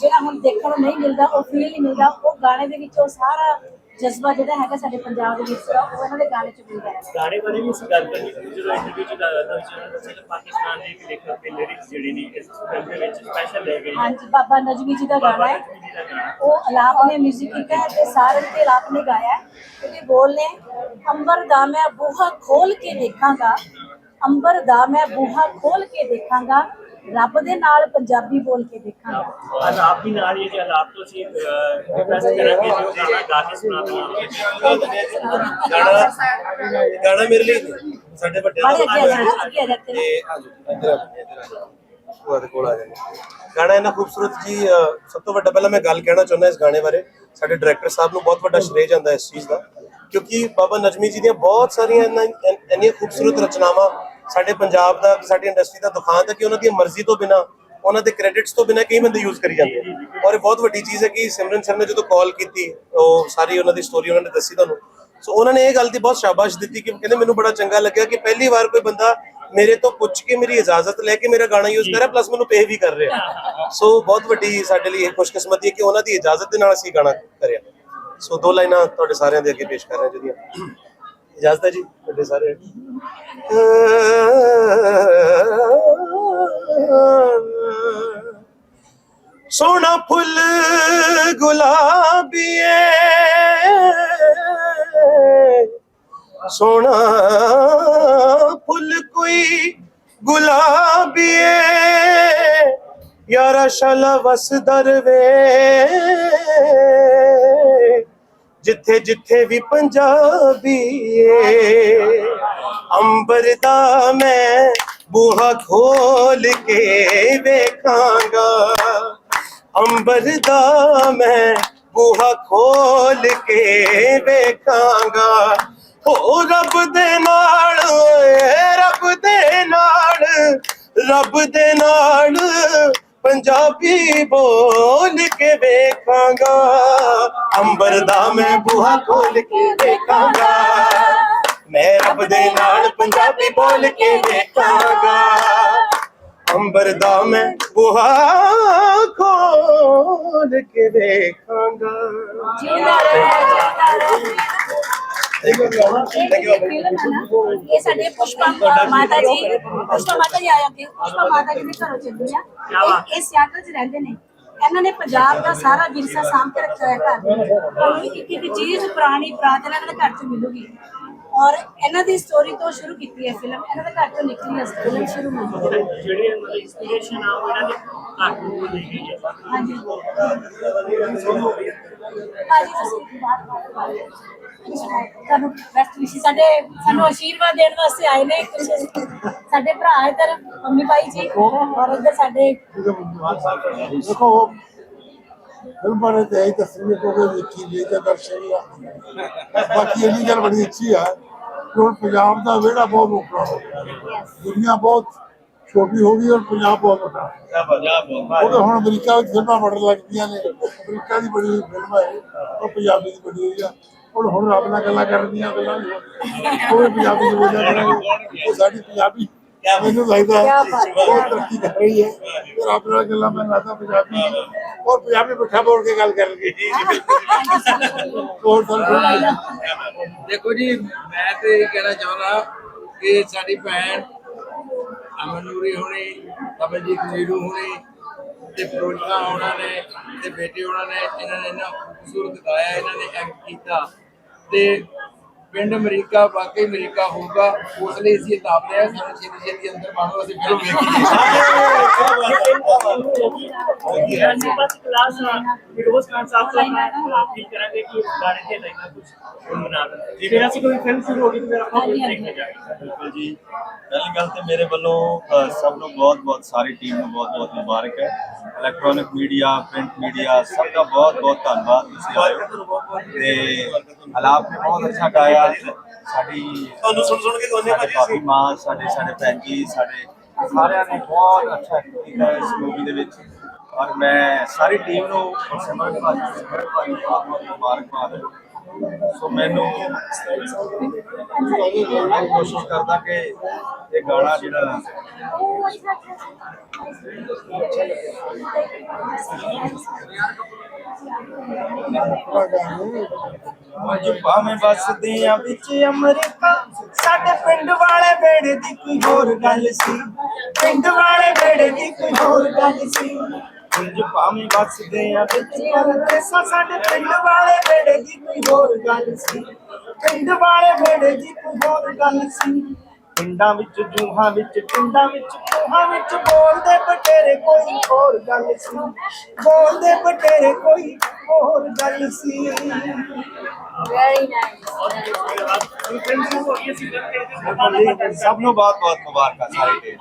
S2: ਜਿਹੜਾ ਹੁਣ ਦੇਖਣ ਨੂੰ ਨਹੀਂ ਮਿਲਦਾ ਉਹ ਫੀਲ ਨਹੀਂ ਮਿਲਦਾ ਉਹ ਗਾਣੇ ਦੇ ਵਿੱਚ ਉਹ ਸਾਰਾ ਜਜ਼ਬਾ ਜਿਹੜਾ ਹੈਗਾ ਸਾਡੇ ਪੰਜਾਬ ਦੇ ਵਿੱਚ ਉਹ ਇਹਨਾਂ ਦੇ ਗਾਣੇ ਚ ਮਿਲਦਾ ਹੈ।
S7: ਗਾਣੇ ਬਾਰੇ ਵੀ ਅਸੀਂ ਗੱਲ ਕਰਨੀ ਸੀ ਜਦੋਂ ਇੰਟਰਵਿਊ ਚ ਦੱਸਿਆ ਦੱਸਿਆ ਕਿ ਪਾਕਿਸਤਾਨ ਦੇ ਇੱਕ ਲੇਖਕ ਦੇ ਲਿਰਿਕਸ ਜਿਹੜੇ ਨੇ ਇਸ ਫਿਲਮ ਦੇ ਵਿੱਚ ਸਪੈਸ਼ਲ ਲੈ ਨੇ
S2: ਹਾਂਜੀ ਬਾਬਾ ਨਜਮੀ ਜੀ ਦਾ ਗਾਣਾ ਹੈ। ਉਹ ਅਲਾਪ ਨੇ 뮤직 ਕੀਤਾ ਹੈ ਤੇ ਸਾਰੰਗ ਤੇ ਅਲਾਪ ਨੇ ਗਾਇਆ ਹੈ। ਉਹਦੇ ਬੋਲ ਨੇ ਅੰਬਰ ਦਾ ਮੈਂ ਬੂਹਾ ਖੋਲ ਕੇ ਦੇਖਾਂਗਾ ਅੰਬਰ ਦਾ ਮੈਂ ਬੂਹਾ ਖੋਲ ਕੇ ਦੇਖਾਂਗਾ ਰੱਬ ਦੇ ਨਾਲ ਪੰਜਾਬੀ ਬੋਲ ਕੇ ਦੇਖਾਂਗਾ।
S7: ਆਲਾਪ ਵੀ ਨਾਲ ਹੀ ਜੇ ਆਲਾਪ ਤੋਂ ਅਸੀਂ ਰਿਕਵੈਸਟ ਕਰਾਂਗੇ ਜੋ ਗਾਣਾ ਗਾ ਕੇ ਸੁਣਾ ਦਿਓ
S1: ਗਾਣਾ ਗਾਣਾ ਮੇਰੇ ਲਈ ਸਾਡੇ ਵੱਡੇ
S2: ਬੜੇ ਅੱਗੇ ਆ ਜਾਓ, ਅੱਗੇ ਆ ਜਾਂਦੇ ਨੇ
S1: ਤੇ ਆਜੋ ਇੱਧਰ ਆ ਜਾਓ, ਇੱਧਰ ਆ ਜਾਓ। ਭੂਆ ਦੇ ਕੋਲ ਆ ਜਾਂਦੇ ਗਾਣਾ ਇਹਨਾਂ ਖੂਬਸੂਰਤ ਜੀ ਅਹ, ਸਭ ਤੋਂ ਵੱਡਾ ਪਹਿਲਾਂ ਮੈਂ ਗੱਲ ਕਹਿਣਾ ਚਾਹੁੰਦਾ ਇਸ ਗਾਣੇ ਬਾਰੇ। ਸਾਡੇ ਡਾਇਰੈਕਟਰ ਸਾਹਿਬ ਨੂੰ ਬਹੁਤ ਵੱਡਾ ਸ਼੍ਰੇਅ ਜਾਂਦਾ ਇਸ ਚੀਜ਼ ਦਾ। ਕਿਉਂਕਿ ਬਾਬਾ ਨਜਮੀ ਜੀ ਦੀਆਂ ਬਹੁਤ ਸਾਰੀਆਂ ਇੰਨਾ- ਇੰਨ- ਇੰਨੀਆਂ ਖੂਬਸੂਰਤ ਰਚਨਾਵਾਂ ਸਾਡੇ ਪੰਜਾਬ ਦਾ, ਸਾਡੀ ਇੰਡਸਟਰੀ ਦਾ ਦੁਖਾਂਤ ਹੈ ਕਿ ਉਹਨਾਂ ਦੀ ਮਰਜ਼ੀ ਤੋਂ ਬਿਨਾ, ਉਹਨਾਂ ਦੇ ਕ੍ਰੈਡਿਟਸ ਤੋਂ ਬਿਨਾ ਕਈ ਬੰਦੇ ਯੂਜ਼ ਕਰੀ ਜਾਂਦੇ ਆ। ਔਰ ਇਹ ਬਹੁਤ ਵੱਡੀ ਚੀਜ਼ ਹੈ ਕਿ ਸਿਮਰਨ ਸਰ ਨੇ ਜਦੋਂ ਕਾਲ ਕੀਤੀ, ਉਹ ਸਾਰੀ ਉਹਨਾਂ ਦੀ ਸਟੋਰੀ ਉਹਨਾਂ ਨੇ ਦੱਸੀ ਤੁਹਾਨੂੰ। ਸੋ ਉਹਨਾਂ ਨੇ ਇਹ ਗੱਲ ਦੀ ਬਹੁਤ ਸ਼ਾਬਾਸ਼ ਦਿੱਤੀ ਕਿ ਕਹਿੰਦੇ ਮੈਨੂੰ ਬੜਾ ਚੰਗਾ ਲੱਗਿਆ ਕਿ ਪਹਿਲੀ ਵਾਰ ਕੋਈ ਬੰਦਾ ਮੇਰੇ ਤੋਂ ਪੁੱਛ ਕੇ ਮੇਰੀ ਇਜਾਜ਼ਤ ਲੈ ਕੇ ਮੇਰਾ ਗਾਣਾ ਯੂਜ਼ ਕਰ ਰਿਹਾ ਪਲੱਸ ਮੈਨੂੰ ਪੇ ਵੀ ਕਰ ਰਿਹਾ। ਸੋ ਬਹੁਤ ਵੱਡੀ ਸਾਡੇ ਲਈ ਇਹ ਖੁਸ਼ਕਿਸਮਤੀ ਹੈ ਕਿ ਉਹਨਾਂ ਦੀ ਇਜਾਜ਼ਤ ਦੇ ਨਾਲ ਅਸੀਂ ਗਾਣਾ ਕਰਿਆ। ਸੋ ਦੋ ਲਾਈਨਾਂ ਤੁਹਾਡੇ ਸਾਰਿਆਂ ਦੇ ਅੱਗੇ ਪੇਸ਼ ਕਰ ਰਹੇ ਜਿਹੜੀਆਂ। ਇਜਾਜ਼ਤ ਹੈ ਜੀ ਤੁਹਾਡੇ ਸਾਰੇ। ਸੋਹਣਾ ਫੁੱਲ ਗੁਲਾਬੀਏ, ਸੋਹਣਾ ਫੁੱਲ ਕੋਈ ਗੁਲਾਬੀਏ, ਯਾਰਾ ਸ਼ਲ ਵਸ ਦਰਵੇ। ਜਿੱਥੇ ਜਿੱਥੇ ਵੀ ਪੰਜਾਬੀ ਏ, ਅੰਬਰ ਦਾ ਮੈਂ ਬੂਹਾ ਖੋਲ ਕੇ ਵੇਖਾਂਗਾ। ਅੰਬਰ ਦਾ ਮੈਂ ਬੂਹਾ ਖੋਲ ਕੇ ਵੇਖਾਂਗਾ। ਹੋ ਰੱਬ ਦੇ ਨਾਲ, ਓਏ ਰੱਬ ਦੇ ਨਾਲ, ਰੱਬ ਦੇ ਨਾਲ ਪੰਜਾਬੀ ਬੋਲ ਕੇ ਵੇਖਾਂਗਾ, ਅੰਬਰ ਦਾ ਮੈਂ ਬੂਹਾ ਖੋਲ ਕੇ ਵੇਖਾਂਗਾ। ਮੈਂ ਰੱਬ ਦੇ ਨਾਲ ਪੰਜਾਬੀ ਬੋਲ ਕੇ ਵੇਖਾਂਗਾ, ਅੰਬਰ ਦਾ ਮੈਂ ਬੂਹਾ ਖੋਲ ਕੇ ਵੇਖਾਂਗਾ।
S2: ਜਿੰਦਾ ਰਹੇ ਜਿੰਦਾ ਰਹੇ। ਇਹ ਸਾਡੇ ਪੁਸ਼ਪਾ ਮਾਤਾ ਜੀ ਪੁਸ਼ਪਾ ਮਾਤਾ ਜੀ ਆਇਆ ਕਿ ਪੁਸ਼ਪਾ ਮਾਤਾ ਜੀ ਦੇ ਘਰੋਂ ਚੱਲੀ ਆ। ਇਹ- ਇਹ ਸਿਆਟਲ 'ਚ ਰਹਿੰਦੇ ਨੇ। ਇਹਨਾਂ ਨੇ ਪੰਜਾਬ ਦਾ ਸਾਰਾ ਵਿਰਸਾ ਸਾਂਭ ਕੇ ਰੱਖਿਆ ਹੋਇਆ ਘਰ। ਤੁਹਾਨੂੰ ਇੱਕ ਇੱਕ ਚੀਜ਼ ਪੁਰਾਣੀ ਪ੍ਰਾਤਨ ਇਹਨਾਂ ਦੇ ਘਰ 'ਚ ਮਿਲੂਗੀ। ਔਰ ਇਹਨਾਂ ਦੀ ਸਟੋਰੀ ਤੋਂ ਸ਼ੁਰੂ ਕੀਤੀ ਹੈ ਫਿਲਮ ਇਹਨਾਂ ਦੇ ਘਰ ਤੋਂ ਨਿਕਲੀ ਹੈ ਫਿਲਮ ਸ਼ੁਰੂ। ਹੋਈ
S8: ਜਿਹੜੀ ਮਤਲਬ ਇਨਸਪੀਰੇਸ਼ਨ ਆ ਉਹ ਇਹਨਾਂ ਦੇ ਘਰ ਤੋਂ ਲਈ ਗਈ ਹੈ
S2: ਹਾਂਜੀ ਭਾਜੀ ਤੁਸੀਂ ਬਾਤ ਬਾਤ ਤੁਹਾਨੂੰ ਬੈਸਟ ਵਿਸ਼ੀ ਸਾਡੇ ਸਾਨੂੰ ਆਸ਼ੀਰਵਾਦ ਦੇਣ ਵਾਸਤੇ ਆਏ ਨੇ ਕੁਝ ਸਾਡੇ ਭਰਾ ਇਧਰ ਮੰਮੀ ਭਾਈ ਜੀ ਔਰ ਇਧਰ ਸਾਡੇ
S9: ਦੇਖੋ ਫਿਲਮ ਬਾਰੇ ਤੇ ਇਹ ਤਸਵੀਰ ਕੋ ਕੋਈ ਦੇਖੀ ਗਈ ਤੇ ਦਰਸ਼ਕ ਆ ਬਾਕੀ ਇਹ ਗੱਲ ਬੜੀ ਅੱਛੀ ਆ ਕਿ ਹੁਣ ਪੰਜਾਬ ਦਾ ਵਿਹੜਾ ਬਹੁਤ ਉਪਰਾ ਛੋਟੀ ਹੋ ਗਈ ਔਰ ਪੰਜਾਬ ਬਹੁਤ ਵੱਡਾ। ਉਹ ਤਾਂ ਹੁਣ ਅਮਰੀਕਾ ਵਿੱਚ ਫਿਲਮਾਂ ਬੜਨ ਲੱਗਦੀਆਂ ਨੇ। ਅਮਰੀਕਾ ਦੀ ਬੜੀ ਫਿਲਮ ਹੈ ਉਹ ਪੰਜਾਬੀ ਦੀ ਬਣੀ ਹੋਈ ਆ। ਹੁਣ ਹੁਣ ਰੱਬ ਨਾਲ ਗੱਲਾਂ ਕਰਦੀਆਂ ਗੱਲਾਂ। ਉਹ ਵੀ ਪੰਜਾਬੀ ਚ ਬੋਲਿਆ ਕਰਾਂਗੇ ਉਹ ਸਾਡੀ ਪੰਜਾਬੀ। ਮੈਨੂੰ ਲੱਗਦਾ
S2: ਕਿਆ ਬਾਤ। ਹੈ।
S9: ਬਹੁਤ ਤਰੱਕੀ ਕਰ ਰਹੀ ਹੈ। ਤੇ ਰੱਬ ਨਾਲ ਗੱਲਾਂ ਮੈਂ ਲੱਗਦਾ ਪੰਜਾਬੀ ਔਰ ਪੰਜਾਬੀ ਮਿੱਠਾ ਬੋਲ ਕੇ ਗੱਲ ਕਰਨਗੇ। ਹੋਰ
S10: ਦੇਖੋ ਜੀ ਮੈਂ ਤੇ ਇਹ ਕਹਿਣਾ ਚਾਹੁੰਦਾ ਕਿ ਸਾਡੀ ਭੈਣ ਅਮਨੂਰੀ ਹੋਣੀ, ਕਮਲਜੀਤ ਨੀਰੂ ਹੋਣੀ, ਤੇ ਫਿਰੋਜ਼ਾ ਉਹਨਾਂ ਨੇ, ਤੇ ਬੇਟੇ ਉਹਨਾਂ ਨੇ, ਇਹਨਾਂ ਨੇ ਇੰਨਾ ਖੂਬਸੂਰਤ ਗਾਇਆ, ਇਹਨਾਂ ਨੇ ਐਕਟ ਕੀਤਾ। ਤੇ ਪਿੰਡ ਅਮਰੀਕਾ ਵਾਕਈ ਅਮਰੀਕਾ ਹੋਊਗਾ ਉਸ ਲਈ ਅਸੀਂ ਤਾਪ ਲਿਆ ਸਾਨੂੰ ਛੇਤੀ ਛੇਤੀ ਅੰਦਰ ਬਾਹਰੋਂ ਅਸੀਂ ਫਿਲਮ ਵੇਖੀਏ
S8: ਐਸੇ ਬਸ ਕਲਾਸ ਫਿਰੋਜ਼ ਖਾਨ ਸਾਹਿਬ ਤੋਂ ਆਪਾਂ ਕੀ ਕਰਾਂਗੇ ਕਿ ਗਾਣੇ ਤੇ ਲਾਈਨਾਂ ਕੁਝ ਬਣਾ ਦੇ ਫਿਰ ਅਸੀਂ ਕੋਈ ਫਿਲਮ ਸ਼ੁਰੂ ਹੋ ਗਈ ਫਿਰ ਆਪਾਂ
S2: ਹਾਂਜੀ,
S8: ਫਿਲਮ
S2: ਹਾਂਜੀ।
S8: ਦੇਖਣੇ ਜਾਏਂਗੇ
S5: ਬਿਲਕੁਲ ਜੀ। ਪਹਿਲੀ ਗੱਲ ਤੇ ਮੇਰੇ ਵੱਲੋਂ ਅ, ਸਭ ਨੂੰ ਬਹੁਤ-ਬਹੁਤ ਸਾਰੀ ਟੀਮ ਨੂੰ ਬਹੁਤ-ਬਹੁਤ ਮੁਬਾਰਕ ਹੈ। ਇਲੈਕਟ੍ਰੋਨਿਕ ਮੀਡੀਆ ਪ੍ਰਿੰਟ ਮੀਡੀਆ ਸਭ ਦਾ ਬਹੁਤ-ਬਹੁਤ ਧੰਨਵਾਦ। ਤੁਸੀਂ ਆਏ ਹੋ। ਤੇ ਆਲਾਪ ਨੇ ਬਹੁਤ ਅੱਛਾ ਗਾਇਆ। ਸਾਡੀ
S1: ਤੁਹਾਨੂੰ ਸੁਣ ਸੁਣ ਕੇ
S5: ਸਾਡੇ
S1: ਭਾਜੀ
S5: ਭਾਬੀ
S1: ਅਸੀਂ।
S5: ਮਾਂ ਸਾਡੇ ਸਾਡੇ ਭੈਣ ਜੀ ਸਾਡੇ ਸਾਰਿਆਂ ਨੇ ਬਹੁਤ ਅੱਛਾ ਕੀਤਾ ਇਸ ਮੂਵੀ ਦੇ ਵਿੱਚ। ਔਰ ਮੈਂ ਸਾਰੀ ਟੀਮ ਨੂੰ ਔਰ ਸਿਮਰਨ ਭਾਜੀ ਸਿਮਰਨ ਭਾਜੀ ਨੂੰ ਬਹੁਤ ਬਹੁਤ ਮੁਬਾਰਕਬਾਦ। ਸੋ ਮੈਨੂੰ ਮੈਂ ਕੋਸ਼ਿਸ਼ ਕਰਦਾ ਕਿ ਇਹ ਗਾਣਾ ਜਿਹੜਾ ਅੱਜ ਭਾਵੇਂ ਵਸਦੇ ਆ ਵਿੱਚ ਅਮਰੀਕਾ, ਸਾਡੇ ਪਿੰਡ ਵਾਲੇ ਬੇੜੇ ਦੀ ਕੋਈ ਹੋਰ ਗੱਲ ਸੀ। ਪਿੰਡ ਵਾਲੇ ਬੇੜੇ ਦੀ ਕੋਈ ਹੋਰ ਗੱਲ ਸੀ। ਅੱਜ ਭਾਵੇਂ ਵਸਦੇ ਆ ਵਿੱਚ ਅਮਰੀਕਾ ਸਾਡੇ ਪਿੰਡ ਵਾਲੇ ਬੇੜੇ ਦੀ ਕੋਈ ਹੋਰ ਗੱਲ ਸੀ। ਪਿੰਡ ਵਾਲੇ ਬੇੜੇ ਦੀ ਕੋਈ ਹੋਰ ਗੱਲ ਸੀ। ਪਿੰਡਾਂ ਵਿੱਚ ਜੂਹਾਂ ਵਿੱਚ ਪਿੰਡਾਂ ਵਿੱਚ ਜੂਹਾਂ ਵਿੱਚ ਬੋਲਦੇ ਬਟੇਰੇ ਕੋਈ ਹੋਰ ਗੱਲ ਸੀ। ਬੋਲਦੇ ਬਟੇਰੇ ਕੋਈ ਹੋਰ ਗੱਲ ਸੀ।
S2: ਵੈਰੀ ਨਾਈਸ
S8: ਤੇ
S5: ਸਭ ਨੂੰ ਬਹੁਤ ਬਹੁਤ ਮੁਬਾਰਕਾਂ ਸਾਰੇ ਟੀਮ